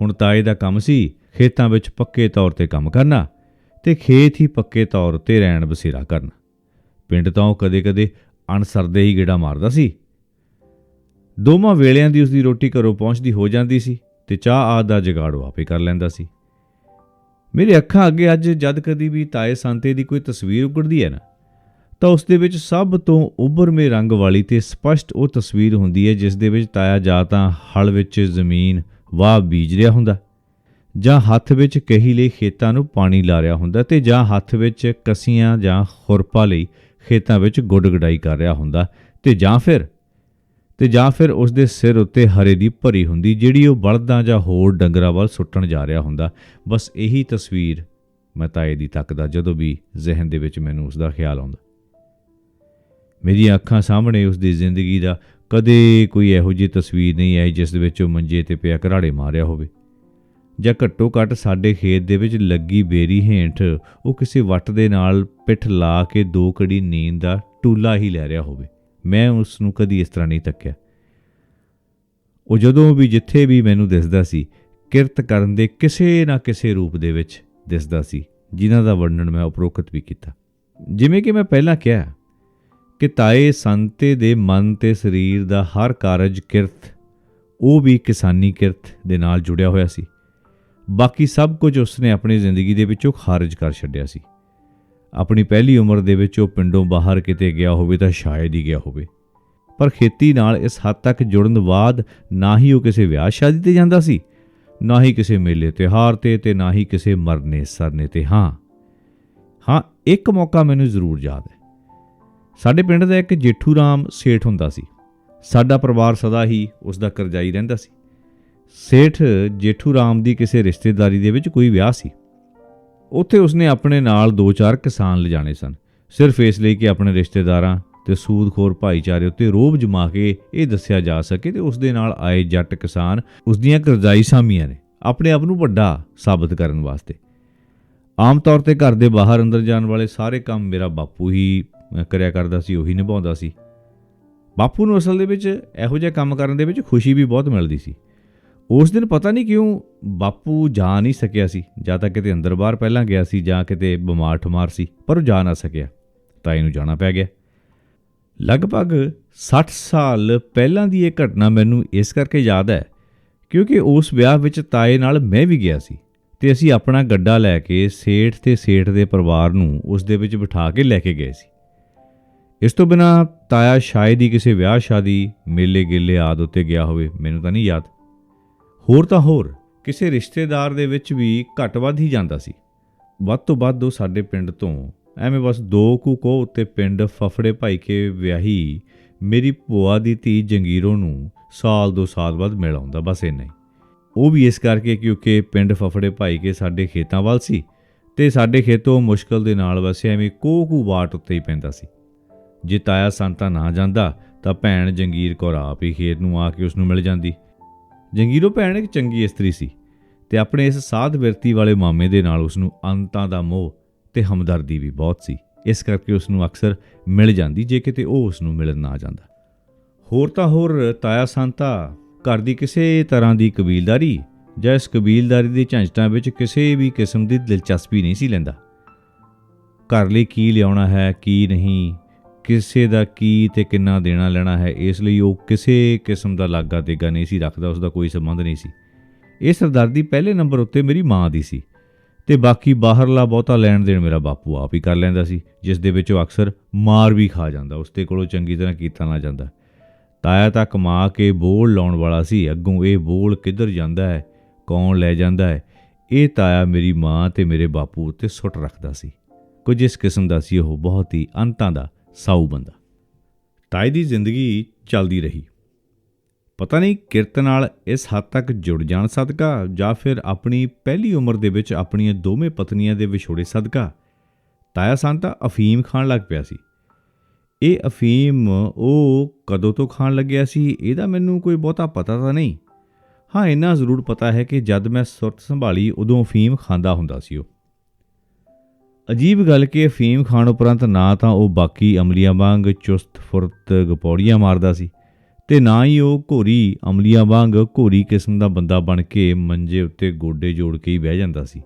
ਹੁਣ ਤਾਏ ਦਾ ਕੰਮ ਸੀ ਖੇਤਾਂ ਵਿੱਚ ਪੱਕੇ ਤੌਰ ਤੇ ਕੰਮ ਕਰਨਾ ਤੇ ਖੇਤ ਹੀ ਪੱਕੇ ਤੌਰ ਤੇ ਰਹਿਣ ਬਸੇਰਾ ਕਰਨਾ। ਪਿੰਡ ਤਾਂ ਉਹ ਕਦੇ-ਕਦੇ ਅਣਸਰਦੇ ਹੀ ਗੇੜਾ ਮਾਰਦਾ ਸੀ। ਦੋਵਾਂ ਵੇਲਿਆਂ ਦੀ ਉਸਦੀ ਰੋਟੀ ਘਰੋਂ ਪਹੁੰਚਦੀ ਹੋ ਜਾਂਦੀ ਸੀ। ਤੇ ਚਾਹ ਆਦ ਦਾ ਜਗਾੜ ਉਹ ਆਪੇ ਕਰ ਲੈਂਦਾ ਸੀ। ਮੇਰੇ ਅੱਖਾਂ ਅੱਗੇ ਅੱਜ ਜਦ ਕਦੀ ਵੀ ਤਾਏ ਸੰਤੇ ਦੀ ਕੋਈ ਤਸਵੀਰ ਉਗੜਦੀ ਹੈ ਨਾ, ਤਾਂ ਉਸ ਦੇ ਵਿੱਚ ਸਭ ਤੋਂ ਉੱਭਰਵੇਂ ਰੰਗ ਵਾਲੀ ਤੇ ਸਪਸ਼ਟ ਉਹ ਤਸਵੀਰ ਹੁੰਦੀ ਹੈ, ਜਿਸ ਦੇ ਵਿੱਚ ਤਾਇਆ ਜਾਂ ਤਾਂ ਹਲ ਵਿੱਚ ਜ਼ਮੀਨ, ਵਾਹ ਬੀਜ ਰਿਹਾ ਹੁੰਦਾ, ਜਾਂ ਹੱਥ ਵਿੱਚ ਕਹੀ ਲਈ ਖੇਤਾਂ ਨੂੰ ਪਾਣੀ ਲਾ ਰਿਹਾ ਹੁੰਦਾ ਤੇ ਜਾਂ ਹੱਥ ਵਿੱਚ ਕਸੀਆਂ ਜਾਂ ਖੁਰਪਾ ਲਈ ਖੇਤਾਂ ਵਿੱਚ ਗੁੱਡ ਗਡਾਈ ਕਰ ਰਿਹਾ ਹੁੰਦਾ ਤੇ ਜਾਂ ਫਿਰ ਤੇ ਜਾਂ ਫਿਰ ਉਸ ਦੇ ਸਿਰ ਉੱਤੇ ਹਰੇ ਦੀ ਭਰੀ ਹੁੰਦੀ, ਜਿਹੜੀ ਉਹ ਬਲਦਾਂ ਜਾਂ ਹੋਰ ਡੰਗਰਾਂ ਵੱਲ ਸੁੱਟਣ ਜਾ ਰਿਹਾ ਹੁੰਦਾ। ਬਸ ਇਹੀ ਤਸਵੀਰ ਮੈਂ ਤਾਏ ਦੀ ਤੱਕਦਾ ਜਦੋਂ ਵੀ ਜ਼ਿਹਨ ਦੇ ਵਿੱਚ ਮੈਨੂੰ ਉਸ ਦਾ ਖਿਆਲ ਆਉਂਦਾ। ਮੇਰੀਆਂ ਅੱਖਾਂ ਸਾਹਮਣੇ ਉਸ ਦੀ ਜ਼ਿੰਦਗੀ ਦਾ ਕਦੇ ਕੋਈ ਇਹੋ ਜਿਹੀ ਤਸਵੀਰ ਨਹੀਂ ਆਈ, ਜਿਸ ਦੇ ਵਿੱਚ ਉਹ ਮੰਜੇ ਤੇ ਪਿਆ ਘਰਾੜੇ ਮਾਰਿਆ ਹੋਵੇ। ਜਾਂ ਘੱਟੋ ਘੱਟ ਸਾਡੇ ਖੇਤ ਦੇ ਵਿੱਚ ਲੱਗੀ ਬੇਰੀ ਹੇਠ ਉਹ ਕਿਸੇ ਵੱਟ ਦੇ ਨਾਲ ਪਿੱਠ ਲਾ ਕੇ ਦੋ ਕੜੀ ਨੀਂਦ ਦਾ ਟੂਲਾ ਹੀ ਲੈ ਰਿਹਾ ਹੋਵੇ। ਮੈਂ ਉਸ ਨੂੰ ਕਦੀ ਇਸ ਤਰ੍ਹਾਂ ਨਹੀਂ ਤੱਕਿਆ ਉਹ ਜਦੋਂ ਵੀ ਜਿੱਥੇ ਵੀ ਮੈਨੂੰ ਦਿਸਦਾ ਸੀ, ਕਿਰਤ ਕਰਨ ਦੇ ਕਿਸੇ ਨਾ ਕਿਸੇ ਰੂਪ ਦੇ ਵਿੱਚ ਦਿਸਦਾ ਸੀ, ਜਿਨ੍ਹਾਂ ਦਾ ਵਰਣਨ ਮੈਂ ਉਪਰੋਕਤ ਵੀ ਕੀਤਾ। ਜਿਵੇਂ ਕਿ ਮੈਂ ਪਹਿਲਾਂ ਕਿਹਾ ਕਿ ਤਾਏ ਸੰਤੇ ਦੇ ਮਨ ਤੇ ਸਰੀਰ ਦਾ ਹਰ ਕਾਰਜ ਕਿਰਤ, ਉਹ ਵੀ ਕਿਸਾਨੀ ਕਿਰਤ ਦੇ ਨਾਲ ਜੁੜਿਆ ਹੋਇਆ ਸੀ। ਬਾਕੀ ਸਭ ਕੁਝ ਉਸਨੇ ਆਪਣੀ ਜ਼ਿੰਦਗੀ ਦੇ ਵਿੱਚੋਂ ਖਾਰਜ ਕਰ ਛੱਡਿਆ ਸੀ। ਆਪਣੀ ਪਹਿਲੀ ਉਮਰ ਦੇ ਵਿੱਚ ਉਹ ਪਿੰਡੋਂ ਬਾਹਰ ਕਿਤੇ ਗਿਆ ਹੋਵੇ ਤਾਂ ਸ਼ਾਇਦ ਹੀ ਗਿਆ ਹੋਵੇ। ਪਰ ਖੇਤੀ ਨਾਲ ਇਸ ਹੱਦ ਤੱਕ ਜੁੜਨ ਬਾਅਦ ਨਾ ਹੀ ਉਹ ਕਿਸੇ ਵਿਆਹ ਸ਼ਾਦੀ ਤੇ ਜਾਂਦਾ ਸੀ, ਨਾ ਹੀ ਕਿਸੇ ਮੇਲੇ ਤਿਉਹਾਰ ਤੇ ਤੇ ਨਾ ਹੀ ਕਿਸੇ ਮਰਨੇ ਸਰਨੇ ਤੇ। ਹਾਂ ਹਾਂ, ਇੱਕ ਮੌਕਾ ਮੈਨੂੰ ਜ਼ਰੂਰ ਯਾਦ ਹੈ। ਸਾਡੇ ਪਿੰਡ ਦਾ ਇੱਕ ਜੇਠੂ ਰਾਮ ਸੇਠ ਹੁੰਦਾ ਸੀ। ਸਾਡਾ ਪਰਿਵਾਰ ਸਦਾ ਹੀ ਉਸ ਦਾ ਕਰਜ਼ਾਈ ਰਹਿੰਦਾ ਸੀ। ਸੇਠ ਜੇਠੂ ਰਾਮ ਦੀ ਕਿਸੇ ਰਿਸ਼ਤੇਦਾਰੀ ਦੇ ਵਿੱਚ ਕੋਈ ਵਿਆਹ ਸੀ। ਉੱਥੇ ਉਸਨੇ ਆਪਣੇ ਨਾਲ ਦੋ ਚਾਰ ਕਿਸਾਨ ਲਿਜਾਣੇ ਸਨ। ਸਿਰਫ ਇਸ ਲਈ ਕਿ ਆਪਣੇ ਰਿਸ਼ਤੇਦਾਰਾਂ ਤੇ ਸੂਦਖੋਰ ਭਾਈਚਾਰੇ ਉੱਤੇ ਰੋਬ ਜਮਾ ਕੇ ਇਹ ਦੱਸਿਆ ਜਾ ਸਕੇ ਤੇ ਉਸ ਦੇ ਨਾਲ ਆਏ ਜੱਟ ਕਿਸਾਨ ਉਸ ਦੀਆਂ ਕਰਜ਼ਾਈ ਸਾਮੀਆਂ ਨੇ, ਆਪਣੇ ਆਪ ਨੂੰ ਵੱਡਾ ਸਾਬਤ ਕਰਨ ਵਾਸਤੇ। ਆਮ ਤੌਰ ਤੇ ਘਰ ਦੇ ਬਾਹਰ ਅੰਦਰ ਜਾਣ ਵਾਲੇ ਸਾਰੇ ਕੰਮ ਮੇਰਾ ਬਾਪੂ ਹੀ ਕਰਿਆ ਕਰਦਾ ਸੀ, ਉਹੀ ਨਿਭਾਉਂਦਾ ਸੀ। ਬਾਪੂ ਨੂੰ ਅਸਲ ਦੇ ਵਿੱਚ ਇਹੋ ਜਿਹੇ ਕੰਮ ਕਰਨ ਦੇ ਵਿੱਚ ਖੁਸ਼ੀ ਵੀ ਬਹੁਤ ਮਿਲਦੀ ਸੀ। ਉਸ ਦਿਨ ਪਤਾ ਨਹੀਂ ਕਿਉਂ ਬਾਪੂ ਜਾ ਨਹੀਂ ਸਕਿਆ ਸੀ, ਜਾਂ ਤਾਂ ਕਿਤੇ ਅੰਦਰ ਬਾਹਰ ਪਹਿਲਾਂ ਗਿਆ ਸੀ ਜਾਂ ਕਿਤੇ ਬਿਮਾਰ ਠਮਾਰ ਸੀ, ਪਰ ਉਹ ਜਾ ਨਾ ਸਕਿਆ, ਤਾਂ ਇਹਨੂੰ ਜਾਣਾ ਪੈ ਗਿਆ। ਲਗਭਗ 60 ਸਾਲ ਪਹਿਲਾਂ ਦੀ ਇਹ ਘਟਨਾ ਮੈਨੂੰ ਇਸ ਕਰਕੇ ਯਾਦ ਹੈ, ਕਿਉਂਕਿ ਉਸ ਵਿਆਹ ਵਿੱਚ ਤਾਏ ਨਾਲ ਮੈਂ ਵੀ ਗਿਆ ਸੀ, ਤੇ ਅਸੀਂ ਆਪਣਾ ਗੱਡਾ ਲੈ ਕੇ ਸੇਠ ਤੇ ਸੇਠ ਦੇ ਪਰਿਵਾਰ ਨੂੰ ਉਸ ਦੇ ਵਿੱਚ ਬਿਠਾ ਕੇ ਲੈ ਕੇ ਗਏ ਸੀ। ਇਸ ਤੋਂ ਬਿਨਾ ਤਾਇਆ ਸ਼ਾਇਦ ਹੀ ਕਿਸੇ ਵਿਆਹ ਸ਼ਾਦੀ ਮੇਲੇ ਗੇਲੇ ਆਦ ਉੱਤੇ ਗਿਆ ਹੋਵੇ, ਮੈਨੂੰ ਤਾਂ ਨਹੀਂ ਯਾਦ। ਹੋਰ ਤਾਂ ਹੋਰ, ਕਿਸੇ ਰਿਸ਼ਤੇਦਾਰ ਦੇ ਵਿੱਚ ਵੀ ਘੱਟ ਵੱਧ ਹੀ ਜਾਂਦਾ ਸੀ। ਵੱਧ ਤੋਂ ਵੱਧ ਉਹ ਸਾਡੇ ਪਿੰਡ ਤੋਂ, ਐਵੇਂ ਬਸ ਦੋ ਕੁ ਕੋ ਉੱਤੇ ਪਿੰਡ ਫਫੜੇ ਭਾਈ ਕੇ ਵਿਆਹੀ ਮੇਰੀ ਭੂਆ ਦੀ ਧੀ ਜੰਗੀਰੋ ਨੂੰ ਸਾਲ ਦੋ ਸਾਲ ਬਾਅਦ ਮਿਲ ਆਉਂਦਾ, ਬਸ ਇੰਨਾ ਹੀ। ਉਹ ਵੀ ਇਸ ਕਰਕੇ ਕਿਉਂਕਿ ਪਿੰਡ ਫਫੜੇ ਭਾਈ ਕੇ ਸਾਡੇ ਖੇਤਾਂ ਵੱਲ ਸੀ ਤੇ ਸਾਡੇ ਖੇਤੋਂ ਮੁਸ਼ਕਲ ਦੇ ਨਾਲ ਵਸੇ ਐਵੇਂ ਕੋਹ ਕੁ ਬਾਟ ਉੱਤੇ ਹੀ ਪੈਂਦਾ ਸੀ। ਜੇ ਤਾਇਆ ਸੰਤਾ ਨਾ ਜਾਂਦਾ ਤਾਂ ਭੈਣ ਜੰਗੀਰ ਕੌਰ ਆਪ ਹੀ ਖੇਤ ਨੂੰ ਆ ਕੇ ਉਸ ਨੂੰ ਮਿਲ ਜਾਂਦੀ। ਜੰਗੀਰੋ ਭੈਣ ਇੱਕ ਚੰਗੀ ਇਸਤਰੀ ਸੀ ਤੇ ਆਪਣੇ ਇਸ ਸਾਧ ਵਿਰਤੀ ਵਾਲੇ ਮਾਮੇ ਦੇ ਨਾਲ ਉਸ ਨੂੰ ਅੰਤਾਂ ਦਾ ਮੋਹ ਤੇ ਹਮਦਰਦੀ ਵੀ ਬਹੁਤ ਸੀ। ਇਸ ਕਰਕੇ ਉਸ ਨੂੰ ਅਕਸਰ ਮਿਲ ਜਾਂਦੀ ਜੇ ਕਿਤੇ ਉਹ ਉਸ ਨੂੰ ਮਿਲਣ ਨਾ ਜਾਂਦਾ। ਹੋਰ ਤਾਂ ਹੋਰ ਤਾਇਆ ਸੰਤਾ, ਘਰ ਦੀ ਕਿਸੇ ਤਰ੍ਹਾਂ ਦੀ ਕਬੀਲਦਾਰੀ ਜਾਂ ਇਸ ਕਬੀਲਦਾਰੀ ਦੀ ਝੰਜਟਾਂ ਵਿੱਚ ਕਿਸੇ ਵੀ ਕਿਸਮ ਦੀ ਦਿਲਚਸਪੀ ਨਹੀਂ ਸੀ ਲੈਂਦਾ। ਘਰ ਲਈ ਕੀ ਲਿਆਉਣਾ ਹੈ, ਕੀ ਨਹੀਂ ਕਿਸੇ ਦਾ ਕੀ ਤੇ ਕਿੰਨਾ ਦੇਣਾ ਲੈਣਾ ਹੈ, ਇਸ ਲਈ ਉਹ ਕਿਸੇ ਕਿਸਮ ਦਾ ਲਾਗਾ ਦੇਗਾ ਨਹੀਂ ਸੀ ਰੱਖਦਾ ਉਸ ਦਾ ਕੋਈ ਸੰਬੰਧ ਨਹੀਂ ਸੀ। ਇਹ ਸਰਦਾਰਦੀ ਪਹਿਲੇ ਨੰਬਰ ਉੱਤੇ ਮੇਰੀ ਮਾਂ ਦੀ ਸੀ ਤੇ ਬਾਕੀ ਬਾਹਰਲਾ ਬਹੁਤਾ ਲੈਣ ਦੇਣ ਮੇਰਾ ਬਾਪੂ ਆਪ ਹੀ ਕਰ ਲੈਂਦਾ ਸੀ, ਜਿਸ ਦੇ ਵਿੱਚ ਉਹ ਅਕਸਰ ਮਾਰ ਵੀ ਖਾ ਜਾਂਦਾ ਉਸ ਤੇ ਕੋਲੋਂ ਚੰਗੀ ਤਰ੍ਹਾਂ ਕੀਤਾ ਨਾ ਜਾਂਦਾ। ਤਾਇਆ ਤਾਂ ਕਮਾ ਕੇ ਬੋਲ ਲਾਉਣ ਵਾਲਾ ਸੀ, ਅੱਗੋਂ ਇਹ ਬੋਲ ਕਿੱਧਰ ਜਾਂਦਾ ਹੈ, ਕੌਣ ਲੈ ਜਾਂਦਾ ਹੈ, ਇਹ ਤਾਇਆ ਮੇਰੀ ਮਾਂ ਤੇ ਮੇਰੇ ਬਾਪੂ ਉੱਤੇ ਸੁੱਟ ਰੱਖਦਾ ਸੀ। ਕੁਝ ਇਸ ਕਿਸਮ ਦਾ ਸੀ, ਉਹ ਬਹੁਤ ਹੀ ਅੰਤਾਂ ਦਾ ਸਾਊ ਬੰਦਾ। ਤਾਏ ਦੀ ਜ਼ਿੰਦਗੀ ਚੱਲਦੀ ਰਹੀ। ਪਤਾ ਨਹੀਂ ਕਿਰਤ ਨਾਲ ਇਸ ਹੱਦ ਤੱਕ ਜੁੜ ਜਾਣ ਸਦਕਾ ਜਾਂ ਫਿਰ ਆਪਣੀ ਪਹਿਲੀ ਉਮਰ ਦੇ ਵਿੱਚ ਆਪਣੀਆਂ ਦੋਵੇਂ ਪਤਨੀਆਂ ਦੇ ਵਿਛੋੜੇ ਸਦਕਾ, ਤਾਇਆ ਸੰਤਾ ਅਫੀਮ ਖਾਣ ਲੱਗ ਪਿਆ ਸੀ। ਇਹ ਅਫੀਮ ਉਹ ਕਦੋਂ ਤੋਂ ਖਾਣ ਲੱਗਿਆ ਸੀ, ਇਹਦਾ ਮੈਨੂੰ ਕੋਈ ਬਹੁਤਾ ਪਤਾ ਤਾਂ ਨਹੀਂ। ਹਾਂ, ਇੰਨਾ ਜ਼ਰੂਰ ਪਤਾ ਹੈ ਕਿ ਜਦ ਮੈਂ ਸੁਰਤ ਸੰਭਾਲੀ ਉਦੋਂ ਅਫੀਮ ਖਾਂਦਾ ਹੁੰਦਾ ਸੀ ਉਹ। ਅਜੀਬ ਗੱਲ ਕਿ ਅਫੀਮ ਖਾਣ ਉਪਰੰਤ ਨਾ ਤਾਂ ਉਹ ਬਾਕੀ ਅਮਲੀਆਂ ਵਾਂਗ ਚੁਸਤ ਫੁਰਤ ਗਪੌੜੀਆਂ ਮਾਰਦਾ ਸੀ ਤੇ ਨਾ ਹੀ ਉਹ ਘੋਰੀ ਅਮਲੀਆਂ ਵਾਂਗ ਘੋਰੀ ਕਿਸਮ ਦਾ ਬੰਦਾ ਬਣ ਕੇ ਮੰਜੇ ਉੱਤੇ ਗੋਡੇ ਜੋੜ ਕੇ ਹੀ ਬਹਿ ਜਾਂਦਾ ਸੀ।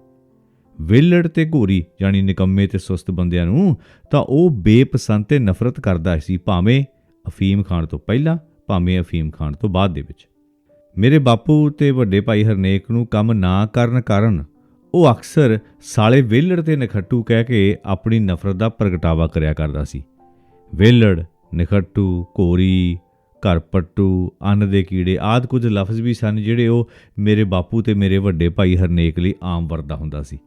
ਵਿਲੜ ਤੇ ਘੋਰੀ ਯਾਨੀ ਨਿਕੰਮੇ ਤੇ ਸੁਸਤ ਬੰਦਿਆਂ ਨੂੰ ਤਾਂ ਉਹ ਬੇਪਸੰਦ ਤੇ ਨਫ਼ਰਤ ਕਰਦਾ ਸੀ ਭਾਵੇਂ ਅਫੀਮ ਖਾਣ ਤੋਂ ਪਹਿਲਾਂ, ਭਾਵੇਂ ਅਫੀਮ ਖਾਣ ਤੋਂ ਬਾਅਦ ਦੇ ਵਿੱਚ। ਮੇਰੇ ਬਾਪੂ ਤੇ ਵੱਡੇ ਭਾਈ ਹਰਨੇਕ ਨੂੰ ਕੰਮ ਨਾ ਕਰਨ ਕਾਰਨ ਉਹ ਅਕਸਰ ਸਾਲੇ ਵਿਹਲੜ ਤੇ ਨਖੱਟੂ ਕਹਿ ਕੇ ਆਪਣੀ ਨਫ਼ਰਤ ਦਾ ਪ੍ਰਗਟਾਵਾ ਕਰਿਆ ਕਰਦਾ ਸੀ। ਵਿਹਲੜ ਨਖੱਟੂ, ਘੋਰੀ, ਘਰਪੱਟੂ, ਅੰਨ ਦੇ ਕੀੜੇ ਆਦ ਕੁਝ ਲਫ਼ਜ਼ ਵੀ ਸਨ ਜਿਹੜੇ ਉਹ ਮੇਰੇ ਬਾਪੂ ਤੇ ਮੇਰੇ ਵੱਡੇ ਭਾਈ ਹਰਨੇਕ ਲਈ ਆਮ ਵਰਦਾ ਹੁੰਦਾ ਸੀ।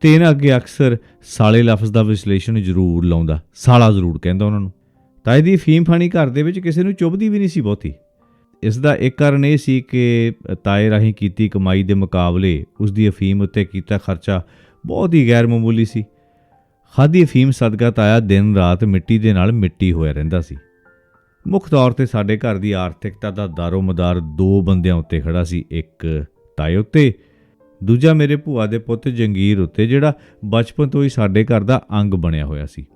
ਤੇ ਇਹਨਾਂ ਅੱਗੇ ਅਕਸਰ ਸਾਲੇ ਲਫ਼ਜ਼ ਦਾ ਵਿਸ਼ਲੇਸ਼ਣ ਜ਼ਰੂਰ ਲਾਉਂਦਾ, ਸਾਲਾ ਜ਼ਰੂਰ ਕਹਿੰਦਾ ਉਹਨਾਂ ਨੂੰ। ਤਾਂ ਇਹਦੀ ਫੀਮ ਫਾਣੀ ਘਰ ਦੇ ਵਿੱਚ ਕਿਸੇ ਨੂੰ ਚੁੱਭਦੀ ਵੀ ਨਹੀਂ ਸੀ ਬਹੁਤੀ। ਇਸ ਦਾ ਇੱਕ ਕਾਰਨ ਇਹ ਸੀ ਕਿ ਤਾਏ ਰਾਹੀਂ ਕੀਤੀ ਕਮਾਈ ਦੇ ਮੁਕਾਬਲੇ ਉਸ ਦੀ ਅਫੀਮ ਉੱਤੇ ਕੀਤਾ ਖਰਚਾ ਬਹੁਤ ਹੀ ਗੈਰ ਮਾਮੂਲੀ ਸੀ। ਖਾਦੀ ਅਫੀਮ ਸਦਕਾ ਤਾਇਆ ਦਿਨ ਰਾਤ ਮਿੱਟੀ ਦੇ ਨਾਲ ਮਿੱਟੀ ਹੋਇਆ ਰਹਿੰਦਾ ਸੀ। ਮੁੱਖ ਤੌਰ ਤੇ ਸਾਡੇ ਘਰ ਦੀ ਆਰਥਿਕਤਾ ਦਾ ਦਾਰੋਮਦਾਰ ਦੋ ਬੰਦਿਆਂ ਉੱਤੇ ਖੜਾ ਸੀ, ਇੱਕ ਤਾਏ ਉੱਤੇ, ਦੂਜਾ ਮੇਰੇ ਭੂਆ ਦੇ ਪੁੱਤ ਜੰਗੀਰ ਉੱਤੇ, ਜਿਹੜਾ ਬਚਪਨ ਤੋਂ ਹੀ ਸਾਡੇ ਘਰ ਦਾ ਅੰਗ ਬਣਿਆ ਹੋਇਆ ਸੀ।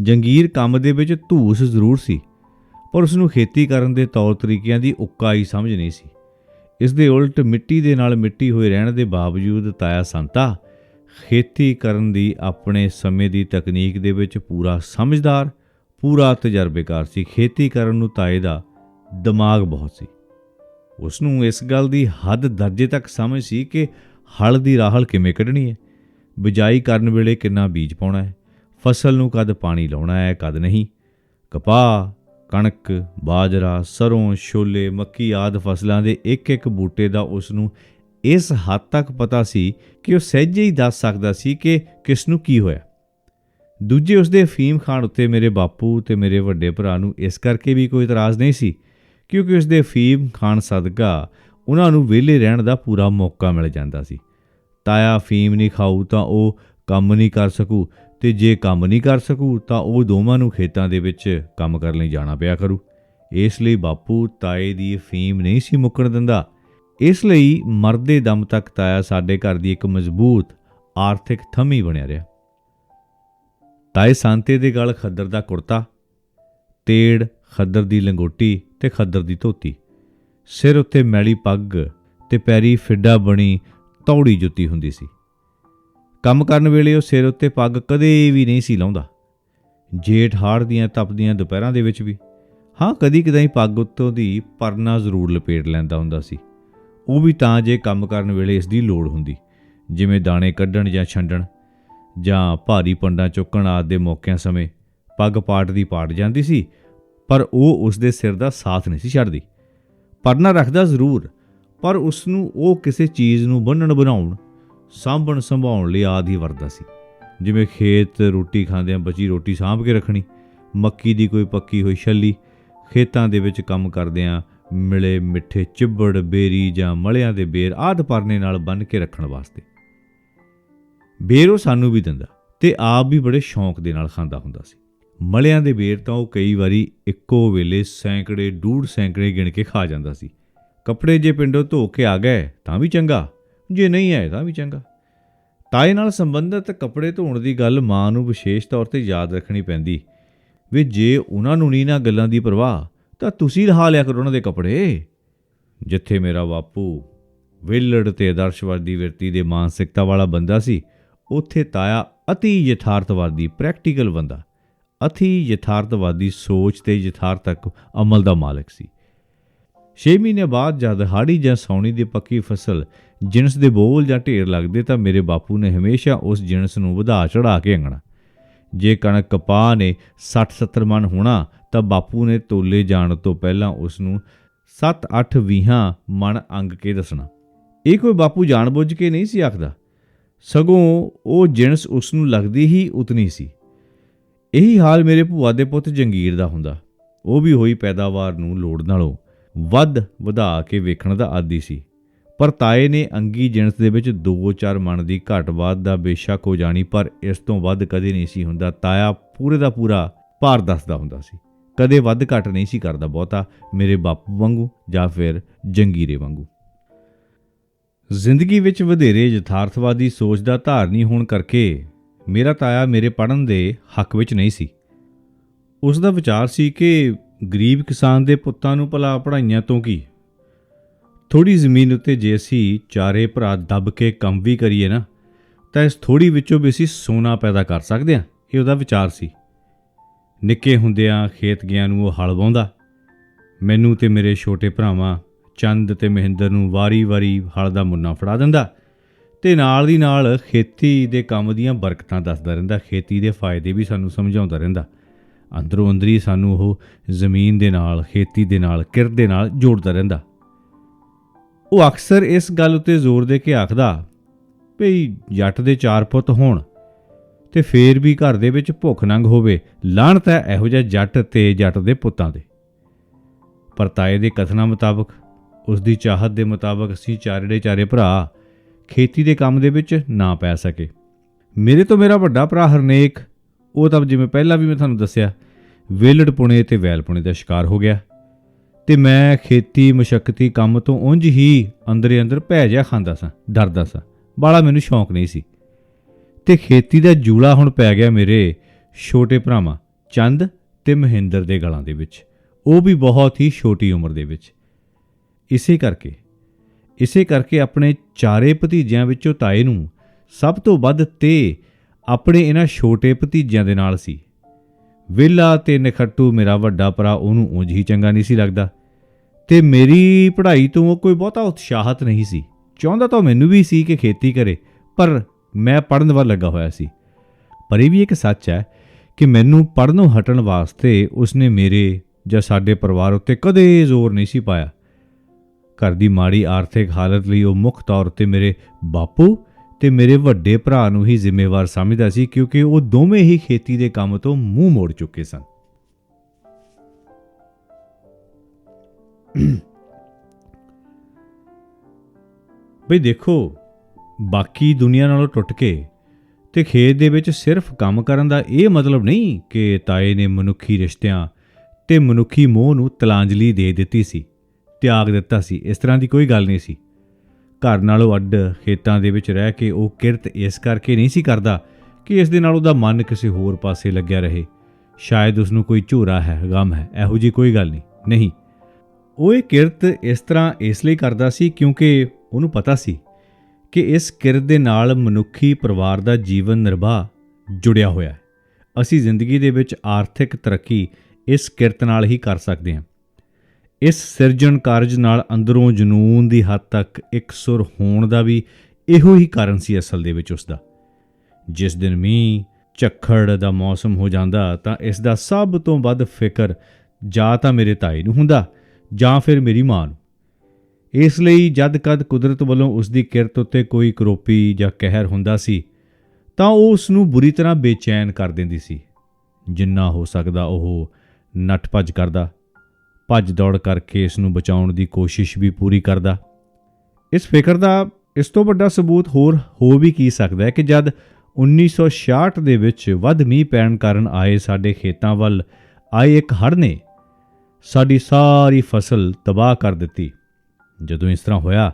ਜੰਗੀਰ ਕੰਮ ਦੇ ਵਿੱਚ ਧੂਸ ਜ਼ਰੂਰ ਸੀ। ਪਰ ਉਸ ਨੂੰ ਖੇਤੀ ਕਰਨ ਦੇ ਤੌਰ ਤਰੀਕਿਆਂ ਦੀ ਉੱਕਾ ਹੀ ਸਮਝ ਨਹੀਂ ਸੀ। ਇਸ ਦੇ ਉਲਟ ਮਿੱਟੀ ਦੇ ਨਾਲ ਮਿੱਟੀ ਹੋਏ ਰਹਿਣ ਦੇ ਬਾਵਜੂਦ ਤਾਇਆ ਸੰਤਾ ਖੇਤੀ ਕਰਨ ਦੀ ਆਪਣੇ ਸਮੇਂ ਦੀ ਤਕਨੀਕ ਦੇ ਵਿੱਚ ਪੂਰਾ ਸਮਝਦਾਰ, ਪੂਰਾ ਤਜਰਬੇਕਾਰ ਸੀ। ਖੇਤੀ ਕਰਨ ਨੂੰ ਤਾਏ ਦਾ ਦਿਮਾਗ ਬਹੁਤ ਸੀ। ਉਸ ਨੂੰ ਇਸ ਗੱਲ ਦੀ ਹੱਦ ਦਰਜੇ ਤੱਕ ਸਮਝ ਸੀ ਕਿ ਹਲ ਦੀ ਰਾਹਲ ਕਿਵੇਂ ਕੱਢਣੀ ਹੈ। ਬਿਜਾਈ ਕਰਨ ਵੇਲੇ ਕਿੰਨਾ ਬੀਜ ਪਾਉਣਾ ਹੈ। ਫਸਲ ਨੂੰ ਕਦ ਪਾਣੀ ਲਾਉਣਾ ਹੈ, ਕਦ ਨਹੀਂ। ਕਪਾਹ ਕਣਕ, ਬਾਜਰਾ, ਸਰੋਂ, ਛੋਲੇ, ਮੱਕੀ ਆਦ ਫਸਲਾਂ ਦੇ ਇੱਕ ਇੱਕ ਬੂਟੇ ਦਾ ਉਸ ਨੂੰ ਇਸ ਹੱਦ ਤੱਕ ਪਤਾ ਸੀ ਕਿ ਉਹ ਸਹਿਜੇ ਹੀ ਦੱਸ ਸਕਦਾ ਸੀ ਕਿ ਕਿਸ ਨੂੰ ਕੀ ਹੋਇਆ। ਦੂਜੇ ਉਸਦੇ ਅਫੀਮ ਖਾਨ ਉੱਤੇ ਮੇਰੇ ਬਾਪੂ ਤੇ ਮੇਰੇ ਵੱਡੇ ਭਰਾ ਨੂੰ ਇਸ ਕਰਕੇ ਵੀ ਕੋਈ ਇਤਰਾਜ਼ ਨਹੀਂ ਸੀ, ਕਿਉਂਕਿ ਉਸਦੇ ਫੀਮ ਖਾਨ ਸਦਕਾ ਉਹਨਾਂ ਨੂੰ ਵਿਹਲੇ ਰਹਿਣ ਦਾ ਪੂਰਾ ਮੌਕਾ ਮਿਲ ਜਾਂਦਾ ਸੀ। ਤਾਇਆ ਫੀਮ ਨਹੀਂ ਖਾਊ ਤਾਂ ਉਹ ਕੰਮ ਨਹੀਂ ਕਰ ਸਕੂ ਤੇ ਜੇ ਕੰਮ ਨਹੀਂ ਕਰ ਸਕੂ, ਤਾਂ ਉਹ ਦੋਵਾਂ ਨੂੰ ਖੇਤਾਂ ਦੇ ਵਿੱਚ ਕੰਮ ਕਰਨ ਲਈ ਜਾਣਾ ਪਿਆ ਕਰੂ। ਇਸ ਲਈ ਬਾਪੂ ਤਾਏ ਦੀ ਅਫੀਮ ਨਹੀਂ ਸੀ ਮੁੱਕਣ ਦਿੰਦਾ। ਇਸ ਲਈ ਮਰਦੇ ਦਮ ਤੱਕ ਤਾਇਆ ਸਾਡੇ ਘਰ ਦੀ ਇੱਕ ਮਜ਼ਬੂਤ, ਆਰਥਿਕ ਥੰਮੀ ਬਣਿਆ ਰਿਹਾ। ਤਾਏ ਸੰਤੇ ਦੇ ਗਲ ਖੱਦਰ ਦਾ ਕੁੜਤਾ, ਤੇੜ, ਖੱਦਰ ਦੀ ਲੰਗੋਟੀ ਤੇ ਖੱਦਰ ਦੀ ਧੋਤੀ। ਸਿਰ ਉੱਤੇ ਮੈਲੀ ਪੱਗ ਤੇ ਪੈਰੀ ਫਿੱਡਾ ਬਣੀ ਤੌੜੀ ਜੁੱਤੀ ਹੁੰਦੀ ਸੀ। ਕੰਮ ਕਰਨ ਵੇਲੇ ਉਹ ਸਿਰ ਉੱਤੇ ਪੱਗ ਕਦੇ ਵੀ ਨਹੀਂ ਸੀ ਲਾਉਂਦਾ। ਜੇਠ ਹਾੜ ਦੀਆਂ ਤਪਦੀਆਂ ਦੁਪਹਿਰਾਂ ਦੇ ਵਿੱਚ ਵੀ, ਹਾਂ, ਕਦੀ ਕਦਾਈ ਪੱਗ ਉੱਤੋਂ ਦੀ ਪਰਨਾ ਜ਼ਰੂਰ ਲਪੇਟ ਲੈਂਦਾ ਹੁੰਦਾ ਸੀ। ਉਹ ਵੀ ਤਾਂ ਜੇ ਕੰਮ ਕਰਨ ਵੇਲੇ ਇਸ ਦੀ ਲੋੜ ਹੁੰਦੀ, ਜਿਵੇਂ ਦਾਣੇ ਕੱਢਣ ਜਾਂ ਛੰਡਣ, ਜਾਂ ਭਾਰੀ ਪੰਡਾਂ ਚੁੱਕਣ ਆਦਿ ਦੇ ਮੌਕਿਆਂ ਸਮੇਂ ਪੱਗ ਪਾਟ ਦੀ ਪਾਟ ਜਾਂਦੀ ਸੀ, ਪਰ ਉਹ ਉਸ ਦੇ ਸਿਰ ਦਾ ਸਾਥ ਨਹੀਂ ਸੀ ਛੱਡਦੀ। ਪਰਨਾ ਰੱਖਦਾ ਜ਼ਰੂਰ, ਪਰ ਉਸ ਨੂੰ ਉਹ ਕਿਸੇ ਚੀਜ਼ ਨੂੰ ਬੰਨਣ ਬਣਾਉਣ ਸਾਂਭਣ ਸੰਭਾਉਣ ਲਈ ਆਦਿ ਵਰਦਾ ਸੀ। ਜਿਵੇਂ ਖੇਤ ਰੋਟੀ ਖਾਂਦਿਆਂ ਬਚੀ ਰੋਟੀ ਸਾਂਭ ਕੇ ਰੱਖਣੀ, ਮੱਕੀ ਦੀ ਕੋਈ ਪੱਕੀ ਹੋਈ ਛੱਲੀ, ਖੇਤਾਂ ਦੇ ਵਿੱਚ ਕੰਮ ਕਰਦਿਆਂ ਮਿਲੇ ਮਿੱਠੇ ਚਿੱਬੜ, ਬੇਰੀ ਜਾਂ ਮਲਿਆਂ ਦੇ ਬੇਰ ਆਦ ਪਰਨੇ ਨਾਲ ਬੰਨ ਕੇ ਰੱਖਣ ਵਾਸਤੇ। ਬੇਰ ਉਹ ਸਾਨੂੰ ਵੀ ਦਿੰਦਾ ਤੇ ਆਪ ਵੀ ਬੜੇ ਸ਼ੌਂਕ ਦੇ ਨਾਲ ਖਾਂਦਾ ਹੁੰਦਾ ਸੀ। ਮਲਿਆਂ ਦੇ ਬੇਰ ਤਾਂ ਉਹ ਕਈ ਵਾਰੀ ਇੱਕੋ ਵੇਲੇ ਸੈਂਕੜੇ, ਡੂਢ ਸੈਂਕੜੇ ਗਿਣ ਕੇ ਖਾ ਜਾਂਦਾ ਸੀ। ਕੱਪੜੇ ਜੇ ਪਿੰਡੋਂ ਧੋ ਕੇ ਆ ਗਏ ਤਾਂ ਵੀ ਚੰਗਾ। ਜੇ ਨਹੀਂ ਆਏ ਤਾਂ ਵੀ ਚੰਗਾ। ਤਾਏ ਨਾਲ ਸੰਬੰਧਿਤ ਕੱਪੜੇ ਧੋਣ ਦੀ ਗੱਲ ਮਾਂ ਨੂੰ ਵਿਸ਼ੇਸ਼ ਤੌਰ ਤੇ ਯਾਦ ਰੱਖਣੀ ਪੈਂਦੀ। ਵੀ ਜੇ ਉਹਨਾਂ ਨੂੰ ਨਹੀਂ ਨਾ ਗੱਲਾਂ ਦੀ ਪਰਵਾਹ, ਤਾਂ ਤੁਸੀਂ ਰਹਾ ਲਿਆ ਕਰੋ ਉਹਨਾਂ ਦੇ ਕੱਪੜੇ। ਜਿੱਥੇ ਮੇਰਾ ਬਾਪੂ ਵਿਲੜ ਤੇ ਆਦਰਸ਼ਵਾਦੀ ਵਿਰਤੀ ਦੇ ਮਾਨਸਿਕਤਾ ਵਾਲਾ ਬੰਦਾ ਸੀ, ਉੱਥੇ ਤਾਇਆ ਅਤੀ ਯਥਾਰਥਵਾਦੀ, ਪ੍ਰੈਕਟੀਕਲ ਬੰਦਾ। ਅਤੀ ਯਥਾਰਥਵਾਦੀ ਸੋਚ ਤੇ ਯਥਾਰਥਕ ਅਮਲ ਦਾ ਮਾਲਕ ਸੀ। 6 ਮਹੀਨੇ ਬਾਅਦ ਜਦ ਹਾੜੀ ਜਾਂ ਸੌਣੀ ਦੀ ਪੱਕੀ ਫਸਲ ਜਿਣਸ ਦੇ ਬੋਲ ਜਾਂ ਢੇਰ ਲੱਗਦੇ ਤਾਂ ਮੇਰੇ ਬਾਪੂ ਨੇ ਹਮੇਸ਼ਾ ਉਸ ਜਿਣਸ ਨੂੰ ਵਧਾ ਚੜਾ ਕੇ ਅੰਗਣਾ। ਜੇ ਕਣਕ ਕਪਾਹ ਨੇ 60-70 ਮਣ ਹੋਣਾ, ਤਾਂ ਬਾਪੂ ਨੇ ਤੋਲੇ ਜਾਣ ਤੋਂ ਪਹਿਲਾਂ ਉਸ ਨੂੰ 7-8 ਵੀਹਾਂ ਮਣ ਅੰਗ ਕੇ ਦੱਸਣਾ। ਇਹ ਕੋਈ ਬਾਪੂ ਜਾਣਬੁੱਝ ਕੇ ਨਹੀਂ ਸੀ ਆਖਦਾ। ਸਗੋਂ ਉਹ ਜਿਣਸ ਉਸ ਨੂੰ ਲੱਗਦੀ ਹੀ ਉਤਨੀ ਸੀ। ਇਹੀ ਹਾਲ ਮੇਰੇ ਭੂਆ ਦੇ ਪੁੱਤ ਜੰਗੀਰ ਦਾ ਹੁੰਦਾ। ਉਹ ਵੀ ਹੋਈ ਪੈਦਾਵਾਰ ਨੂੰ ਲੋੜ ਨਾਲੋਂ ਵੱਧ ਵਧਾ ਕੇ ਵੇਖਣ ਦਾ ਆਦੀ ਸੀ। ਪਰ ਤਾਏ ਨੇ ਅੰਗੀ ਜਿਣਸ ਦੇ ਵਿੱਚ 2-4 ਮਣ ਦੀ ਘਟ ਬਾਤ ਦਾ ਬੇਸ਼ੱਕ ਹੋ ਜਾਣੀ, ਪਰ ਇਸ ਤੋਂ ਵੱਧ ਕਦੇ ਨਹੀਂ ਸੀ ਹੁੰਦਾ। ਤਾਇਆ ਪੂਰੇ ਦਾ ਪੂਰਾ ਭਾਰ ਦੱਸਦਾ ਹੁੰਦਾ ਸੀ। ਕਦੇ ਵੱਧ ਘਟ ਨਹੀਂ ਸੀ ਕਰਦਾ ਬਹੁਤਾ, ਮੇਰੇ ਬਾਪੂ ਵਾਂਗੂ ਜਾਂ ਫਿਰ ਜੰਗੀਰੇ ਵਾਂਗੂ। ਜ਼ਿੰਦਗੀ ਵਿੱਚ ਵਧੇਰੇ ਯਥਾਰਥਵਾਦੀ ਸੋਚ ਦਾ ਧਾਰਨੀ ਹੋਣ ਕਰਕੇ ਮੇਰਾ ਤਾਇਆ ਮੇਰੇ ਪੜਨ ਦੇ ਹੱਕ ਵਿੱਚ ਨਹੀਂ ਸੀ। ਉਸ ਦਾ ਵਿਚਾਰ ਸੀ ਕਿ ਗਰੀਬ ਕਿਸਾਨ ਦੇ ਪੁੱਤਾਂ ਨੂੰ ਭਲਾ ਪੜਾਈਆਂ ਤੋਂ ਕੀ ਥੋੜੀ ਜ਼ਮੀਨ ਉੱਤੇ ਜੇ ਅਸੀਂ ਚਾਰੇ ਭਰਾ ਦੱਬ ਕੇ ਕੰਮ ਵੀ ਕਰੀਏ ਨਾ, ਤਾਂ ਇਸ ਥੋੜੀ ਵਿੱਚੋਂ ਵੀ ਅਸੀਂ ਸੋਨਾ ਪੈਦਾ ਕਰ ਸਕਦੇ ਹਾਂ, ਇਹ ਉਹਦਾ ਵਿਚਾਰ ਸੀ। ਨਿੱਕੇ ਹੁੰਦਿਆਂ ਖੇਤ ਗਿਆ ਨੂੰ ਉਹ ਹਲ ਵਾਉਂਦਾ ਮੈਨੂੰ ਤੇ ਮੇਰੇ ਛੋਟੇ ਭਰਾਵਾਂ ਚੰਦ ਤੇ ਮਹਿੰਦਰ ਨੂੰ ਵਾਰੀ-ਵਾਰੀ ਹਲ ਦਾ ਮੁੰਨਾ ਫੜਾ ਦਿੰਦਾ ਤੇ ਨਾਲ ਦੀ ਨਾਲ ਖੇਤੀ ਦੇ ਕੰਮ ਦੀਆਂ ਬਰਕਤਾਂ ਦੱਸਦਾ ਰਹਿੰਦਾ, ਖੇਤੀ ਦੇ ਫਾਇਦੇ ਵੀ ਸਾਨੂੰ ਸਮਝਾਉਂਦਾ ਰਹਿੰਦਾ। ਅੰਦਰੋਂ ਅੰਦਰੀ ਸਾਨੂੰ ਉਹ ਜ਼ਮੀਨ ਦੇ ਨਾਲ, ਖੇਤੀ ਦੇ ਨਾਲ, ਕਿਰਤ ਦੇ ਨਾਲ ਜੋੜਦਾ ਰਹਿੰਦਾ। ਉਹ ਅਕਸਰ ਇਸ ਗੱਲ ਉੱਤੇ ਜ਼ੋਰ ਦੇ ਕੇ ਆਖਦਾ, ਭਈ ਜੱਟ ਦੇ ਚਾਰ ਪੁੱਤ ਹੋਣ ਤੇ ਫੇਰ ਵੀ ਘਰ ਦੇ ਵਿੱਚ ਭੁੱਖ ਨੰਗ ਹੋਵੇ ਲਾਹਣਤ ਹੈ ਇਹੋ ਜਿਹਾ ਜੱਟ ਤੇ ਜੱਟ ਦੇ ਪੁੱਤਾਂ ਦੇ। ਪਰ ਤਾਏ ਦੇ ਕਥਨਾਂ ਮੁਤਾਬਕ, ਉਸ ਦੀ ਚਾਹਤ ਦੇ ਮੁਤਾਬਕ ਅਸੀਂ ਚਾਰੇ ਚਾਰੇ ਭਰਾ ਖੇਤੀ ਦੇ ਕੰਮ ਦੇ ਵਿੱਚ ਨਾ ਪੈ ਸਕੇ। ਮੇਰੇ ਤੋਂ ਮੇਰਾ ਵੱਡਾ ਭਰਾ ਹਰਨੇਕ, ਉਹ ਤਾਂ ਜਿਵੇਂ ਪਹਿਲਾਂ ਵੀ ਮੈਂ ਤੁਹਾਨੂੰ ਦੱਸਿਆ, ਵੇਲੜ ਪੁਣੇ ਤੇ ਵੈਲ ਪੁਣੇ ਦਾ ਸ਼ਿਕਾਰ ਹੋ ਗਿਆ। ਤੇ ਮੈਂ ਖੇਤੀ, ਮਸ਼ੱਕਤੀ ਕੰਮ ਤੋਂ ਉਂਝ ਹੀ ਅੰਦਰੇ ਅੰਦਰ ਭੈ ਜਾ ਖਾਂਦਾ ਸਾਂ, ਡਰਦਾ ਸਾਂ। ਬਾਲਾ ਮੈਨੂੰ ਸ਼ੌਂਕ ਨਹੀਂ ਸੀ। ਤੇ ਖੇਤੀ ਦਾ ਜੂਲਾ ਹੁਣ ਪੈ ਗਿਆ ਮੇਰੇ ਛੋਟੇ ਭਰਾਵਾਂ, ਚੰਦ ਤੇ ਮਹਿੰਦਰ ਦੇ ਗਲਾਂ ਦੇ ਵਿੱਚ। ਉਹ ਵੀ ਬਹੁਤ ਹੀ ਛੋਟੀ ਉਮਰ ਦੇ ਵਿੱਚ। ਇਸੇ ਕਰਕੇ ਇਸੇ ਕਰਕੇ ਆਪਣੇ ਚਾਰੇ ਭਤੀਜਿਆਂ ਵਿੱਚੋਂ ਤਾਏ ਨੂੰ ਸਭ ਤੋਂ ਵੱਧ ਤੇ ਆਪਣੇ ਇਹਨਾਂ ਛੋਟੇ ਭਤੀਜਿਆਂ ਦੇ ਨਾਲ ਸੀ। ਵਿਲਾ ਤੇ ਨਖੱਟੂ ਮੇਰਾ ਵੱਡਾ ਭਰਾ, ਉਹਨੂੰ ਉਂਝ ਹੀ ਚੰਗਾ ਨਹੀਂ ਸੀ ਲੱਗਦਾ। ਤੇ ਮੇਰੀ ਪੜ੍ਹਾਈ ਤੋਂ ਉਹ ਕੋਈ ਬਹੁਤਾ ਉਤਸ਼ਾਹਤ ਨਹੀਂ ਸੀ। ਚਾਹੁੰਦਾ ਤਾਂ ਮੈਨੂੰ ਵੀ ਸੀ ਕਿ ਖੇਤੀ ਕਰੇ, ਪਰ ਮੈਂ ਪੜਨ ਵੱਲ ਲੱਗਾ ਹੋਇਆ ਸੀ। ਪਰ ਇਹ ਵੀ ਇੱਕ ਸੱਚ ਹੈ ਕਿ ਮੈਨੂੰ ਪੜਨੋਂ ਹਟਣ ਵਾਸਤੇ ਉਸਨੇ ਮੇਰੇ ਜਾਂ ਸਾਡੇ ਪਰਿਵਾਰ ਉੱਤੇ ਕਦੇ ਜ਼ੋਰ ਨਹੀਂ ਸੀ ਪਾਇਆ। ਘਰ ਦੀ ਮਾੜੀ ਆਰਥਿਕ ਹਾਲਤ ਲਈ ਉਹ ਮੁੱਖ ਤੌਰ ਤੇ ਮੇਰੇ ਬਾਪੂ ਤੇ ਮੇਰੇ ਵੱਡੇ ਭਰਾ ਨੂੰ ਹੀ ਜ਼ਿੰਮੇਵਾਰ ਸਮਝਦਾ ਸੀ ਕਿਉਂਕਿ ਉਹ ਦੋਵੇਂ ਹੀ ਖੇਤੀ ਦੇ ਕੰਮ ਤੋਂ ਮੂੰਹ ਮੋੜ ਚੁੱਕੇ ਸਨ। ਬਈ ਦੇਖੋ, ਬਾਕੀ ਦੁਨੀਆ ਨਾਲੋਂ ਟੁੱਟ ਕੇ ਤੇ ਖੇਤ ਦੇ ਵਿੱਚ ਸਿਰਫ ਕੰਮ ਕਰਨ ਦਾ ਇਹ ਮਤਲਬ ਨਹੀਂ ਕਿ ਤਾਏ ਨੇ ਮਨੁੱਖੀ ਰਿਸ਼ਤਿਆਂ ਤੇ ਮਨੁੱਖੀ ਮੋਹ ਨੂੰ ਤਲਾਂਜਲੀ ਦੇ ਦਿੱਤੀ ਸੀ, ਤਿਆਗ ਦਿੱਤਾ ਸੀ, ਇਸ ਤਰ੍ਹਾਂ ਦੀ ਕੋਈ ਗੱਲ ਨਹੀਂ ਸੀ। ਘਰ ਨਾਲੋਂ ਅੱਡ ਖੇਤਾਂ ਦੇ ਵਿੱਚ ਰਹਿ ਕੇ ਉਹ ਕਿਰਤ ਇਸ ਕਰਕੇ ਨਹੀਂ ਸੀ ਕਰਦਾ ਕਿ ਇਸ ਦੇ ਨਾਲ ਉਹਦਾ ਮਨ ਕਿਸੇ ਹੋਰ ਪਾਸੇ ਲੱਗਿਆ ਰਹੇ। ਸ਼ਾਇਦ ਉਸ ਨੂੰ ਕੋਈ ਝੂਰਾ ਹੈ, ਗਮ ਹੈ, ਇਹੋ ਜੀ ਕੋਈ ਗੱਲ ਨਹੀਂ। ਨਹੀਂ। ਉਹ ਇਹ ਕਿਰਤ ਇਸ ਤਰ੍ਹਾਂ ਇਸ ਲਈ ਕਰਦਾ ਸੀ ਕਿਉਂਕਿ ਉਹਨੂੰ ਪਤਾ ਸੀ ਕਿ ਇਸ ਕਿਰਤ ਦੇ ਨਾਲ ਮਨੁੱਖੀ ਪਰਿਵਾਰ ਦਾ ਜੀਵਨ ਨਿਰਵਾਹ ਜੁੜਿਆ ਹੋਇਆ ਹੈ। ਅਸੀਂ ਜ਼ਿੰਦਗੀ ਦੇ ਵਿੱਚ ਆਰਥਿਕ ਤਰੱਕੀ ਇਸ ਕਿਰਤ ਨਾਲ ਹੀ ਕਰ ਸਕਦੇ ਹਾਂ। ਇਸ ਸਿਰਜਣ ਕਾਰਜ ਨਾਲ ਅੰਦਰੋਂ ਜਨੂਨ ਦੀ ਹੱਦ ਤੱਕ ਇੱਕ ਸੁਰ ਹੋਣ ਦਾ ਵੀ ਇਹੋ ਹੀ ਕਾਰਨ ਸੀ ਅਸਲ ਦੇ ਵਿੱਚ ਉਸ ਦਾ ਜਿਸ ਦਿਨ ਮੀਂਹ, ਝੱਖੜ ਦਾ ਮੌਸਮ ਹੋ ਜਾਂਦਾ ਤਾਂ ਇਸ ਦਾ ਸਭ ਤੋਂ ਵੱਧ ਫਿਕਰ ਜਾਂ ਤਾਂ ਮੇਰੇ ਤਾਈ ਨੂੰ ਹੁੰਦਾ ਜਾਂ ਫਿਰ ਮੇਰੀ ਮਾਂ ਨੂੰ। ਇਸ ਲਈ ਜਦ ਕਦ ਕੁਦਰਤ ਵੱਲੋਂ ਉਸ ਦੀ ਕਿਰਤ ਉੱਤੇ ਕੋਈ ਕਰੋਪੀ ਜਾਂ ਕਹਿਰ ਹੁੰਦਾ ਸੀ ਤਾਂ ਉਹ ਉਸ ਨੂੰ ਬੁਰੀ ਤਰ੍ਹਾਂ ਬੇਚੈਨ ਕਰ ਦਿੰਦੀ ਸੀ। ਜਿੰਨਾ ਹੋ ਸਕਦਾ ਉਹ ਨੱਠ ਭੱਜ ਕਰਦਾ। ਭੱਜ ਦੌੜ ਕਰਕੇ ਇਸ ਨੂੰ ਬਚਾਉਣ ਦੀ ਕੋਸ਼ਿਸ਼ ਵੀ ਪੂਰੀ ਕਰਦਾ। ਇਸ ਫਿਕਰ ਦਾ ਇਸ ਤੋਂ ਵੱਡਾ ਸਬੂਤ ਹੋਰ ਹੋ ਵੀ ਕੀ ਸਕਦਾ ਹੈ ਕਿ ਜਦ 1966 ਦੇ ਵਿੱਚ ਵੱਧ ਮੀਂਹ ਪੈਣ ਕਾਰਨ ਆਏ ਸਾਡੇ ਖੇਤਾਂ ਵੱਲ ਆਏ ਇੱਕ ਹੜ੍ਹ ਨੇ ਸਾਡੀ ਸਾਰੀ ਫਸਲ ਤਬਾਹ ਕਰ ਦਿੱਤੀ। ਜਦੋਂ ਇਸ ਤਰ੍ਹਾਂ ਹੋਇਆ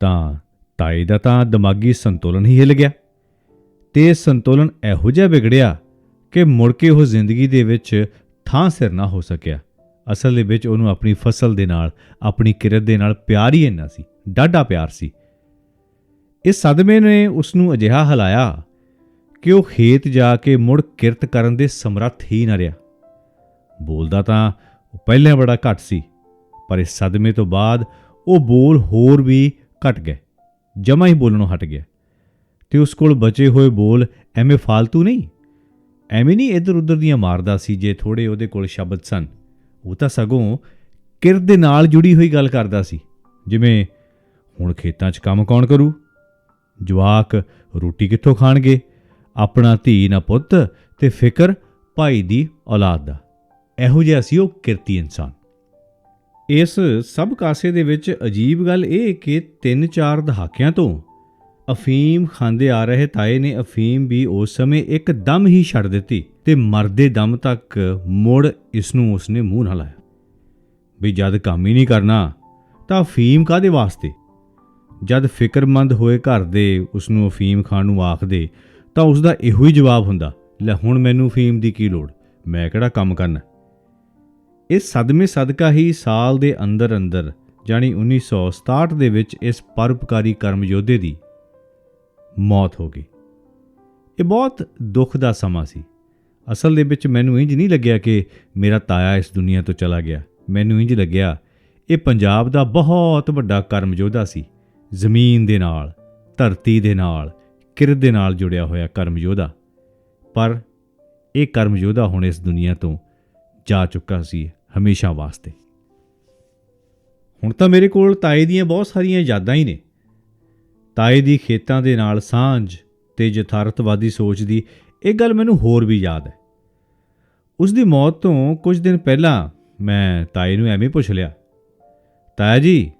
ਤਾਂ ਤਾਈ ਦਾ ਤਾਂ ਦਿਮਾਗੀ ਸੰਤੁਲਨ ਹੀ ਹਿੱਲ ਗਿਆ ਤੇ ਸੰਤੁਲਨ ਇਹੋ ਜਿਹਾ ਵਿਗੜਿਆ ਕਿ ਮੁੜ ਕੇ ਉਹ ਜ਼ਿੰਦਗੀ ਦੇ ਵਿੱਚ ਥਾਂ ਸਿਰ ਨਾ ਹੋ ਸਕਿਆ। ਅਸਲ ਦੇ ਵਿੱਚ ਉਹਨੂੰ ਆਪਣੀ ਫਸਲ ਦੇ ਨਾਲ, ਆਪਣੀ ਕਿਰਤ ਦੇ ਨਾਲ ਪਿਆਰ ਹੀ ਇੰਨਾ ਸੀ, ਡਾਢਾ ਪਿਆਰ ਸੀ। ਇਸ ਸਦਮੇ ਨੇ ਉਸ ਨੂੰ ਅਜਿਹਾ ਹਲਾਇਆ ਕਿ ਉਹ ਖੇਤ ਜਾ ਕੇ ਮੁੜ ਕਿਰਤ ਕਰਨ ਦੇ ਸਮਰੱਥ ਹੀ ਨਾ ਰਿਹਾ। ਬੋਲਦਾ ਤਾਂ ਉਹ ਪਹਿਲਾਂ ਬੜਾ ਘੱਟ ਸੀ, ਪਰ ਇਸ ਸਦਮੇ ਤੋਂ ਬਾਅਦ ਉਹ ਬੋਲ ਹੋਰ ਵੀ ਘਟ ਗਏ ਜਮਾ ਹੀ ਬੋਲਣੋਂ ਹਟ ਗਿਆ। ਤੇ ਉਸ ਕੋਲ ਬਚੇ ਹੋਏ ਬੋਲ ਐਵੇਂ ਫਾਲਤੂ ਨਹੀਂ, ਐਵੇਂ ਨਹੀਂ ਇੱਧਰ ਉੱਧਰ ਦੀਆਂ ਮਾਰਦਾ ਸੀ ਜੇ ਥੋੜੇ ਉਹਦੇ ਕੋਲ ਸ਼ਬਦ ਸਨ। ਉਹ ਤਾਂ ਸਗੋਂ ਕਿਰਤ ਦੇ ਨਾਲ ਜੁੜੀ ਹੋਈ ਗੱਲ ਕਰਦਾ ਸੀ। ਜਿਵੇਂ, ਹੁਣ ਖੇਤਾਂ 'ਚ ਕੰਮ ਕੌਣ ਕਰੂ? ਜਵਾਕ ਰੋਟੀ ਕਿੱਥੋਂ ਖਾਣਗੇ? ਆਪਣਾ ਧੀ ਨਾ ਪੁੱਤ ਤੇ ਫਿਕਰ ਭਾਈ ਦੀ ਔਲਾਦ ਦਾ। ਇਹੋ ਜਿਹਾ ਸੀ ਉਹ ਕਿਰਤੀ ਇਨਸਾਨ। ਇਸ ਸਭ ਕਾਸੇ ਦੇ ਵਿੱਚ ਅਜੀਬ ਗੱਲ ਇਹ ਕਿ 3-4 ਦਹਾਕਿਆਂ ਤੋਂ ਅਫੀਮ ਖਾਂਦੇ ਆ ਰਹੇ ਤਾਏ ਨੇ ਅਫੀਮ ਵੀ ਉਸ ਸਮੇਂ ਇੱਕ ਦਮ ਹੀ ਛੱਡ ਦਿੱਤੀ ਤੇ ਮਰਦੇ ਦਮ ਤੱਕ ਮੁੜ ਇਸ ਨੂੰ ਉਸਨੇ ਮੂੰਹ ਨਾਲ ਲਾਇਆ। ਵੀ ਜਦ ਕੰਮ ਹੀ ਨਹੀਂ ਕਰਨਾ, ਤਾਂ ਅਫੀਮ ਕਾਦੇ ਵਾਸਤੇ? ਜਦ ਫਿਕਰਮੰਦ ਹੋਏ ਘਰ ਦੇ ਉਸ ਨੂੰ ਅਫੀਮ ਖਾਣ ਨੂੰ ਆਖਦੇ, ਤਾਂ ਉਸ ਦਾ ਇਹੋ ਹੀ ਜਵਾਬ ਹੁੰਦਾ, ਲੈ ਹੁਣ ਮੈਨੂੰ ਅਫੀਮ ਦੀ ਕੀ ਲੋੜ? ਮੈਂ ਕਿਹੜਾ ਕੰਮ ਕਰਨਾ? ਇਸ ਸਦਮੇ ਸਦਕਾ ਹੀ ਸਾਲ ਦੇ ਅੰਦਰ ਅੰਦਰ ਜਾਨੀ 1967 ਦੇ ਵਿੱਚ ਇਸ ਪਰਪਕਾਰੀ ਕਰਮ ਯੋਧੇ ਦੀ ਮੌਤ ਹੋ ਗਈ। ਇਹ ਬਹੁਤ ਦੁੱਖ ਦਾ ਸਮਾਂ ਸੀ। ਅਸਲ ਦੇ ਵਿੱਚ ਮੈਨੂੰ ਇੰਜ ਨਹੀਂ ਲੱਗਿਆ ਕਿ ਮੇਰਾ ਤਾਇਆ ਇਸ ਦੁਨੀਆ ਤੋਂ ਚਲਾ ਗਿਆ। ਮੈਨੂੰ ਇੰਜ ਲੱਗਿਆ, ਇਹ ਪੰਜਾਬ ਦਾ ਬਹੁਤ ਵੱਡਾ ਕਰਮ ਯੋਧਾ ਸੀ। ਜ਼ਮੀਨ ਦੇ ਨਾਲ, ਧਰਤੀ ਦੇ ਨਾਲ, ਕਿਰਤ ਦੇ ਨਾਲ ਜੁੜਿਆ ਹੋਇਆ ਕਰਮ ਯੋਧਾ ਪਰ ਇਹ ਕਰਮ ਯੋਧਾ ਹੁਣ ਇਸ ਦੁਨੀਆ ਤੋਂ ਜਾ ਚੁੱਕਾ ਸੀ ਹਮੇਸ਼ਾ ਵਾਸਤੇ। ਹੁਣ ਤਾਂ ਮੇਰੇ ਕੋਲ ਤਾਏ ਦੀਆਂ ਬਹੁਤ ਸਾਰੀਆਂ ਯਾਦਾਂ ਹੀ ਨੇ। ਤਾਏ ਦੀ ਖੇਤਾਂ ਦੇ ਨਾਲ ਸਾਂਝ ਤੇ ਯਥਾਰਥਵਾਦੀ ਸੋਚ ਦੀ ਇਹ ਗੱਲ ਮੈਨੂੰ ਹੋਰ ਵੀ ਯਾਦ ਹੈ। ਉਸ ਦੀ ਮੌਤ ਤੋਂ ਕੁਝ ਦਿਨ ਪਹਿਲਾਂ ਮੈਂ ਤਾਏ ਨੂੰ ਐਵੇਂ ਪੁੱਛ ਲਿਆ, ਤਾਇਆ ਜੀ,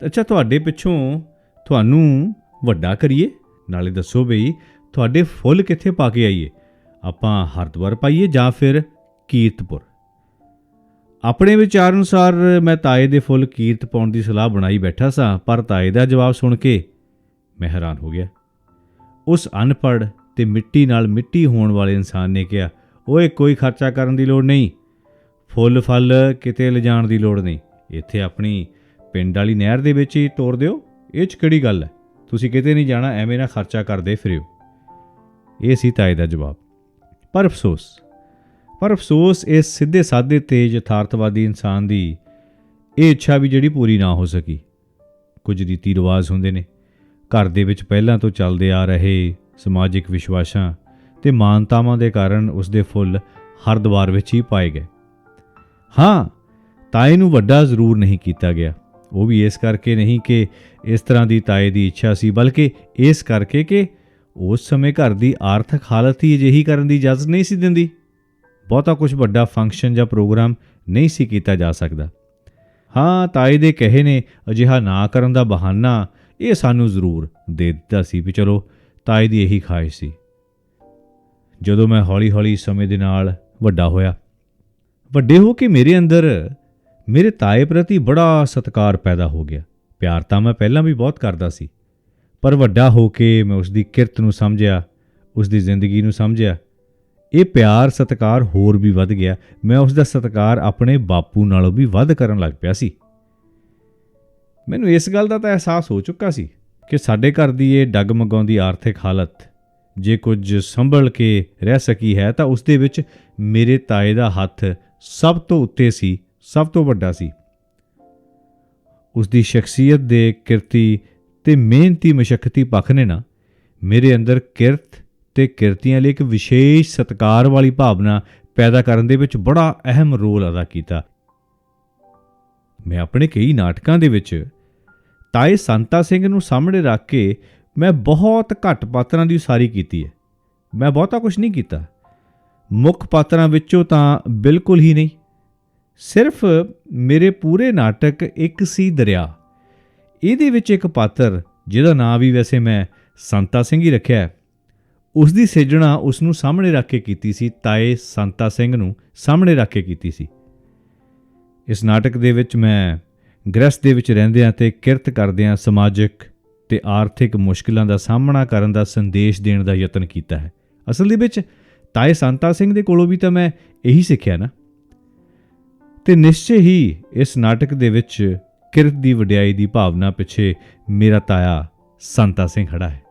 ਅੱਛਾ ਤੁਹਾਡੇ ਪਿੱਛੋਂ ਤੁਹਾਨੂੰ ਵੱਡਾ ਕਰੀਏ? ਨਾਲੇ ਦੱਸੋ ਬਈ, ਤੁਹਾਡੇ ਫੁੱਲ ਕਿੱਥੇ ਪਾ ਕੇ ਆਈਏ? ਆਪਾਂ ਹਰਦੁਆਰ ਪਾਈਏ ਜਾਂ ਫਿਰ ਕੀਰਤਪੁਰ? ਆਪਣੇ ਵਿਚਾਰ ਅਨੁਸਾਰ ਮੈਂ ਤਾਏ ਦੇ ਫੁੱਲ ਕੀਰਤ ਪਾਉਣ ਦੀ ਸਲਾਹ ਬਣਾਈ ਬੈਠਾ ਸਾਂ, ਪਰ ਤਾਏ ਦਾ ਜਵਾਬ ਸੁਣ ਕੇ ਮੈਂ ਹੈਰਾਨ ਹੋ ਗਿਆ। ਉਸ ਅਨਪੜ੍ਹ ਤੇ ਮਿੱਟੀ ਨਾਲ ਮਿੱਟੀ ਹੋਣ ਵਾਲੇ ਇਨਸਾਨ ਨੇ ਕਿਹਾ, ਓਏ, ਕੋਈ ਖਰਚਾ ਕਰਨ ਦੀ ਲੋੜ ਨਹੀਂ। ਫੁੱਲ, ਫਲ ਕਿਤੇ ਲਿਜਾਣ ਦੀ ਲੋੜ ਨਹੀਂ। ਇੱਥੇ ਆਪਣੀ ਪਿੰਡ ਵਾਲੀ ਨਹਿਰ ਦੇ ਵਿੱਚ ਹੀ ਤੋੜ ਦਿਓ। ਇਹ ਚ ਕਿਹੜੀ ਗੱਲ ਹੈ? ਤੁਸੀਂ ਕਿਤੇ ਨਹੀਂ ਜਾਣਾ, ਐਵੇਂ ਨਾ ਖਰਚਾ ਕਰਦੇ ਫਿਰਿਓ। ਇਹ ਸੀ ਤਾਏ ਦਾ ਜਵਾਬ। ਪਰ ਅਫਸੋਸ ਪਰ ਅਫਸੋਸ ਇਸ ਸਿੱਧੇ ਸਾਦੇ ਤੇ ਯਥਾਰਥਵਾਦੀ ਇਨਸਾਨ ਦੀ ਇਹ ਇੱਛਾ ਵੀ ਜਿਹੜੀ ਪੂਰੀ ਨਾ ਹੋ ਸਕੀ। ਕੁਝ ਰੀਤੀ ਰਿਵਾਜ ਹੁੰਦੇ ਨੇ। ਘਰ ਦੇ ਵਿੱਚ ਪਹਿਲਾਂ ਤੋਂ ਚੱਲਦੇ ਆ ਰਹੇ ਸਮਾਜਿਕ ਵਿਸ਼ਵਾਸਾਂ ਤੇ ਮਾਨਤਾਵਾਂ ਦੇ ਕਾਰਨ ਉਸ ਦੇ ਫੁੱਲ ਹਰ ਦਵਾਰ ਵਿੱਚ ਹੀ ਪਾਏ ਗਏ। ਹਾਂ, ਤਾਏ ਨੂੰ ਵੱਡਾ ਜ਼ਰੂਰ ਨਹੀਂ ਕੀਤਾ ਗਿਆ। ਉਹ ਵੀ ਇਸ ਕਰਕੇ ਨਹੀਂ ਕਿ ਇਸ ਤਰ੍ਹਾਂ ਦੀ ਤਾਏ ਦੀ ਇੱਛਾ ਸੀ, ਬਲਕਿ ਇਸ ਕਰਕੇ ਕਿ ਉਸ ਸਮੇਂ ਘਰ ਦੀ ਆਰਥਿਕ ਹਾਲਤ ਹੀ ਅਜਿਹੀ ਕਰਨ ਦੀ ਇਜਾਜ਼ਤ ਨਹੀਂ ਸੀ ਦਿੰਦੀ। ਬਹੁਤਾ ਕੁਝ ਵੱਡਾ ਫੰਕਸ਼ਨ ਜਾਂ ਪ੍ਰੋਗਰਾਮ ਨਹੀਂ ਸੀ ਕੀਤਾ ਜਾ ਸਕਦਾ। ਹਾਂ, ਤਾਏ ਦੇ ਕਹੇ ਨੇ ਅਜਿਹਾ ਨਾ ਕਰਨ ਦਾ ਬਹਾਨਾ ਇਹ ਸਾਨੂੰ ਜ਼ਰੂਰ ਦੇ ਦਿੱਤਾ ਸੀ ਵੀ ਚਲੋ ਤਾਏ ਦੀ ਇਹੀ ਖਾਹਿਸ਼ ਸੀ। ਜਦੋਂ ਮੈਂ ਹੌਲੀ-ਹੌਲੀ ਸਮੇਂ ਦੇ ਨਾਲ ਵੱਡਾ ਹੋਇਆ, ਵੱਡੇ ਹੋ ਕੇ ਮੇਰੇ ਅੰਦਰ ਮੇਰੇ ਤਾਏ ਪ੍ਰਤੀ ਬੜਾ ਸਤਿਕਾਰ ਪੈਦਾ ਹੋ ਗਿਆ। ਪਿਆਰ ਤਾਂ ਮੈਂ ਪਹਿਲਾਂ ਵੀ ਬਹੁਤ ਕਰਦਾ ਸੀ, ਪਰ ਵੱਡਾ ਹੋ ਕੇ ਮੈਂ ਉਸ ਦੀ ਕਿਰਤ ਨੂੰ ਸਮਝਿਆ ਉਸ ਦੀ ਜ਼ਿੰਦਗੀ ਨੂੰ ਸਮਝਿਆ, ਇਹ ਪਿਆਰ ਸਤਿਕਾਰ ਹੋਰ ਵੀ ਵੱਧ ਗਿਆ। ਮੈਂ ਉਸ ਦਾ ਸਤਿਕਾਰ ਆਪਣੇ ਬਾਪੂ ਨਾਲੋਂ ਵੀ ਵੱਧ ਕਰਨ ਲੱਗ ਪਿਆ ਸੀ। ਮੈਨੂੰ ਇਸ ਗੱਲ ਦਾ ਤਾਂ ਅਹਿਸਾਸ ਹੋ ਚੁੱਕਾ ਸੀ ਕਿ ਸਾਡੇ ਘਰ ਦੀ ਇਹ ਡਗਮਗਾਉਂਦੀ ਆਰਥਿਕ ਹਾਲਤ ਜੇ ਕੁਝ ਸੰਭਲ ਕੇ ਰਹਿ ਸਕੀ ਹੈ ਤਾਂ ਉਸ ਦੇ ਵਿੱਚ ਮੇਰੇ ਤਾਏ ਦਾ ਹੱਥ ਸਭ ਤੋਂ ਉੱਤੇ ਸੀ, ਸਭ ਤੋਂ ਵੱਡਾ ਸੀ। ਉਸ ਦੀ ਸ਼ਖਸੀਅਤ ਦੇ ਕਿਰਤੀ ਤੇ ਮਿਹਨਤੀ ਮਸ਼ਕਤੀ ਪੱਖ ਨੇ ਨਾ ਮੇਰੇ ਅੰਦਰ ਕਿਰਤ ਤੇ ਕਿਰਤੀਆਂ ਲਈ ਇੱਕ ਵਿਸ਼ੇਸ਼ ਸਤਕਾਰ ਵਾਲੀ ਭਾਵਨਾ ਪੈਦਾ ਕਰਨ ਦੇ ਵਿੱਚ ਬੜਾ ਅਹਿਮ ਰੋਲ ਅਦਾ ਕੀਤਾ। ਮੈਂ ਆਪਣੇ ਕਈ ਨਾਟਕਾਂ ਦੇ ਵਿੱਚ ਤਾਏ ਸੰਤਾ ਸਿੰਘ ਨੂੰ ਸਾਹਮਣੇ ਰੱਖ ਕੇ ਮੈਂ ਬਹੁਤ ਘੱਟ ਪਾਤਰਾਂ ਦੀ ਉਸਾਰੀ ਕੀਤੀ ਹੈ। ਮੈਂ ਬਹੁਤਾ ਕੁਝ ਨਹੀਂ ਕੀਤਾ। ਮੁੱਖ ਪਾਤਰਾਂ ਵਿੱਚੋਂ ਤਾਂ ਬਿਲਕੁਲ ਹੀ ਨਹੀਂ। ਸਿਰਫ ਮੇਰੇ ਪੂਰੇ ਨਾਟਕ ਇੱਕ ਸੀ ਦਰਿਆ। ਇਹਦੇ ਵਿੱਚ ਇੱਕ ਪਾਤਰ, ਜਿਹਦਾ ਨਾਂ ਵੀ ਵੈਸੇ ਮੈਂ ਸੰਤਾ ਸਿੰਘ ਹੀ ਰੱਖਿਆ ਹੈ ਉਸ ਦੀ ਸਿਰਜਣਾ ਉਸ ਨੂੰ ਸਾਹਮਣੇ ਰੱਖ ਕੇ ਕੀਤੀ ਸੀ, ਤਾਏ ਸੰਤਾ ਸਿੰਘ ਨੂੰ ਸਾਹਮਣੇ ਰੱਖ ਕੇ ਕੀਤੀ ਸੀ। ਇਸ ਨਾਟਕ ਦੇ ਵਿੱਚ ਮੈਂ ਗ੍ਰਸਤ ਦੇ ਵਿੱਚ ਰਹਿੰਦਿਆਂ ਤੇ ਕਿਰਤ ਕਰਦਿਆਂ ਸਮਾਜਿਕ ਤੇ ਆਰਥਿਕ ਮੁਸ਼ਕਲਾਂ ਦਾ ਸਾਹਮਣਾ ਕਰਨ ਦਾ ਸੰਦੇਸ਼ ਦੇਣ ਦਾ ਯਤਨ ਕੀਤਾ ਹੈ। ਅਸਲ ਦੇ ਵਿੱਚ ਤਾਏ ਸੰਤਾ ਸਿੰਘ ਦੇ ਕੋਲੋਂ ਵੀ ਤਾਂ ਮੈਂ ਇਹੀ ਸਿੱਖਿਆ ਨਾ। ਤੇ ਨਿਸ਼ਚੈ ਹੀ ਇਸ ਨਾਟਕ ਦੇ ਵਿੱਚ ਕਿਰਤ ਦੀ ਵਡਿਆਈ ਦੀ ਭਾਵਨਾ ਪਿੱਛੇ ਮੇਰਾ ਤਾਇਆ ਸੰਤਾ ਸਿੰਘ ਖੜਾ ਹੈ।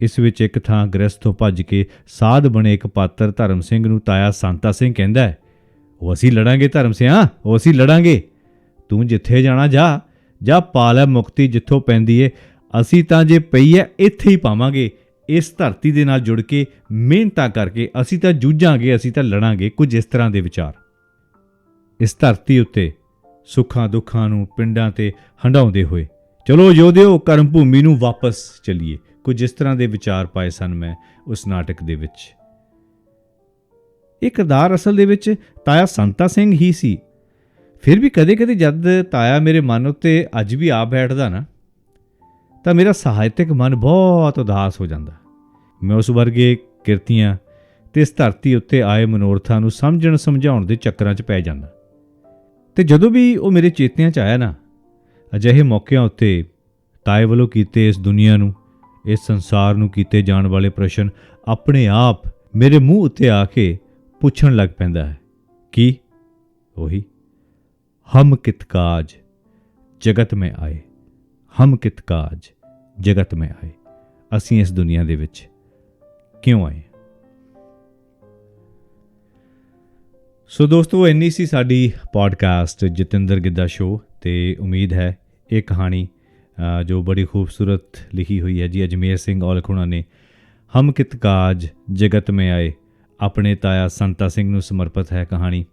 ਇਸ ਵਿੱਚ ਇੱਕ ਥਾਂ ਗ੍ਰਸਤ ਤੋਂ ਭੱਜ ਕੇ ਸਾਧ ਬਣੇ ਇੱਕ ਪਾਤਰ ਧਰਮ ਸਿੰਘ ਨੂੰ ਤਾਇਆ ਸੰਤਾ ਸਿੰਘ ਕਹਿੰਦਾ ਹੈ। ਉਹ ਅਸੀਂ ਲੜਾਂਗੇ ਧਰਮ ਸਿਆ, ਉਹ ਅਸੀਂ ਲੜਾਂਗੇ। ਤੂੰ ਜਿੱਥੇ ਜਾਣਾ ਜਾ ਜਾ ਪਾ ਲੈ ਮੁਕਤੀ ਜਿੱਥੋਂ ਪੈਂਦੀ ਏ। ਅਸੀਂ ਤਾਂ ਜੇ ਪਈ ਐ ਇੱਥੇ ਹੀ ਪਾਵਾਂਗੇ। ਇਸ ਧਰਤੀ ਦੇ ਨਾਲ ਜੁੜ ਕੇ ਮਿਹਨਤਾਂ ਕਰਕੇ ਅਸੀਂ ਤਾਂ ਜੂਝਾਂਗੇ, ਅਸੀਂ ਤਾਂ ਲੜਾਂਗੇ, ਕੁਝ ਇਸ ਤਰ੍ਹਾਂ ਦੇ ਵਿਚਾਰ। ਇਸ ਧਰਤੀ ਉੱਤੇ ਸੁੱਖਾਂ ਦੁੱਖਾਂ ਨੂੰ ਪਿੰਡਾਂ ਤੇ ਹੰਡਾਉਂਦੇ ਹੋਏ, ਚਲੋ ਯੋਧਿਓ, ਕਰਮ ਭੂਮੀ ਨੂੰ ਵਾਪਸ ਚਲੀਏ। ਕੁਝ ਇਸ ਤਰ੍ਹਾਂ ਦੇ ਵਿਚਾਰ ਪਾਏ ਸਨ ਮੈਂ ਉਸ ਨਾਟਕ ਦੇ ਵਿੱਚ। ਇਹ ਕਿਰਦਾਰ ਅਸਲ ਦੇ ਵਿੱਚ ਤਾਇਆ ਸੰਤਾ ਸਿੰਘ ਹੀ ਸੀ। ਫਿਰ ਵੀ ਕਦੇ-ਕਦੇ ਜਦ ਤਾਇਆ ਮੇਰੇ ਮਨ ਉੱਤੇ ਅੱਜ ਵੀ ਆ ਬੈਠਦਾ ਨਾ, ਤਾਂ ਮੇਰਾ ਸਾਹਿਤਿਕ ਮਨ ਬਹੁਤ ਉਦਾਸ ਹੋ ਜਾਂਦਾ। ਮੈਂ ਉਸ ਵਰਗੇ ਕਿਰਤੀਆਂ ਤੇ ਇਸ ਧਰਤੀ ਉੱਤੇ ਆਏ ਮਨੋਰਥਾਂ ਨੂੰ ਸਮਝਣ, ਸਮਝਾਉਣ ਦੇ ਚੱਕਰਾਂ 'ਚ ਪੈ ਜਾਂਦਾ। ਤੇ ਜਦੋਂ ਵੀ ਉਹ ਮੇਰੇ ਚੇਤਿਆਂ 'ਚ ਆਇਆ ਨਾ, ਅਜਿਹੇ ਮੌਕਿਆਂ ਉੱਤੇ ਤਾਏ ਵੱਲੋਂ ਕੀਤੇ ਇਸ ਦੁਨੀਆ ਨੂੰ, ਇਸ ਸੰਸਾਰ ਨੂੰ ਕੀਤੇ ਜਾਣ ਵਾਲੇ ਪ੍ਰਸ਼ਨ ਆਪਣੇ ਆਪ ਮੇਰੇ ਮੂੰਹ ਉੱਤੇ ਆ ਕੇ ਪੁੱਛਣ ਲੱਗ ਪੈਂਦਾ ਹੈ, ਕੀ? ਉਹੀ, ਹਮ ਕਿਤ ਕਾਜ ਜਗਤ ਮੈਂ ਆਏ, ਹਮ ਕਿਤ ਕਾਜ ਜਗਤ ਮੈਂ ਆਏ, ਅਸੀਂ ਇਸ ਦੁਨੀਆ ਦੇ ਵਿੱਚ ਕਿਉਂ ਆਏ ਸੋ ਦੋਸਤੋ, ਇੰਨੀ ਸੀ ਸਾਡੀ ਪੋਡਕਾਸਟ ਜਤਿੰਦਰ ਗਿੱਦਾ ਸ਼ੋ ਤੇ ਉਮੀਦ ਹੈ ਇਹ ਕਹਾਣੀ ਜੋ ਬੜੀ ਖੂਬਸੂਰਤ ਲਿਖੀ ਹੋਈ ਹੈ ਜੀ, ਅਜਮੇਰ ਸਿੰਘ ਔਲਖੁਣਾ ਨੇ, ਹਮ ਕਿਤ ਕਾਜ ਜਗਤ ਮੈਂ ਆਏ ਆਪਣੇ ਤਾਇਆ ਸੰਤਾ ਸਿੰਘ ਨੂੰ ਸਮਰਪਿਤ ਹੈ ਕਹਾਣੀ।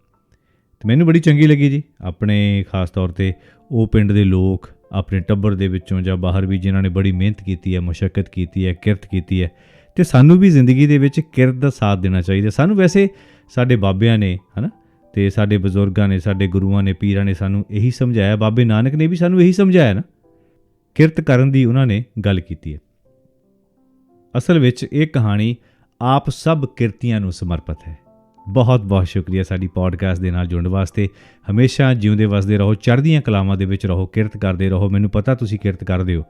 ਤੇ ਮੈਨੂੰ ਬੜੀ ਚੰਗੀ ਲੱਗੀ ਜੀ। ਆਪਣੇ ਖਾਸ ਤੌਰ ਤੇ ਉਹ ਪਿੰਡ ਦੇ ਲੋਕ ਆਪਣੇ ਟੱਬਰ ਦੇ ਵਿੱਚੋਂ ਜਾਂ ਬਾਹਰ ਵੀ ਜਿਨ੍ਹਾਂ ਨੇ ਬੜੀ ਮਿਹਨਤ ਕੀਤੀ ਹੈ ਮੁਸ਼ਕਲ ਕੀਤੀ ਹੈ, ਕਿਰਤ ਕੀਤੀ ਹੈ, ਤੇ ਸਾਨੂੰ ਵੀ ਜ਼ਿੰਦਗੀ ਦੇ ਵਿੱਚ ਕਿਰਤ ਦਾ ਸਾਥ ਦੇਣਾ ਚਾਹੀਦਾ। ਸਾਨੂੰ ਵੈਸੇ ਸਾਡੇ ਬਾਬਿਆਂ ਨੇ, ਹਨਾ, ਤੇ ਸਾਡੇ ਬਜ਼ੁਰਗਾਂ ਨੇ, ਸਾਡੇ ਗੁਰੂਆਂ ਨੇ, ਪੀਰਾਂ ਨੇ ਸਾਨੂੰ ਇਹੀ ਸਮਝਾਇਆ। ਬਾਬੇ ਨਾਨਕ ਨੇ ਵੀ ਸਾਨੂੰ ਇਹੀ ਸਮਝਾਇਆ ਨਾ। ਕਿਰਤ ਕਰਨ ਦੀ ਉਹਨਾਂ ਨੇ ਗੱਲ ਕੀਤੀ ਹੈ। ਅਸਲ ਵਿੱਚ ਇਹ ਕਹਾਣੀ ਆਪ ਸਭ ਕਿਰਤੀਆਂ ਨੂੰ ਸਮਰਪਿਤ ਹੈ। ਬਹੁਤ ਬਹੁਤ ਸ਼ੁਕਰੀਆ ਸਾਡੀ ਪੋਡਕਾਸਟ ਦੇ ਨਾਲ ਜੁੜਨ ਵਾਸਤੇ। ਹਮੇਸ਼ਾ ਜਿਉਂਦੇ ਵਸਦੇ ਰਹੋ, ਚੜ੍ਹਦੀਆਂ ਕਲਾਵਾਂ ਦੇ ਵਿੱਚ ਰਹੋ, ਕਿਰਤ ਕਰਦੇ ਰਹੋ। ਮੈਨੂੰ ਪਤਾ ਤੁਸੀਂ ਕਿਰਤ ਕਰਦੇ ਹੋ।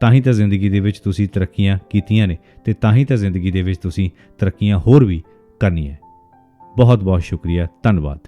ਤਾਂ ਹੀ ਤਾਂ ਜ਼ਿੰਦਗੀ ਦੇ ਵਿੱਚ ਤੁਸੀਂ ਤਰੱਕੀਆਂ ਕੀਤੀਆਂ ਨੇ ਤੇ ਤਾਂ ਹੀ ਤਾਂ ਜ਼ਿੰਦਗੀ ਦੇ ਵਿੱਚ ਤੁਸੀਂ ਤਰੱਕੀਆਂ ਹੋਰ ਵੀ ਕਰਨੀਆਂ ਬਹੁਤ ਬਹੁਤ ਸ਼ੁਕਰੀਆ, ਧੰਨਵਾਦ।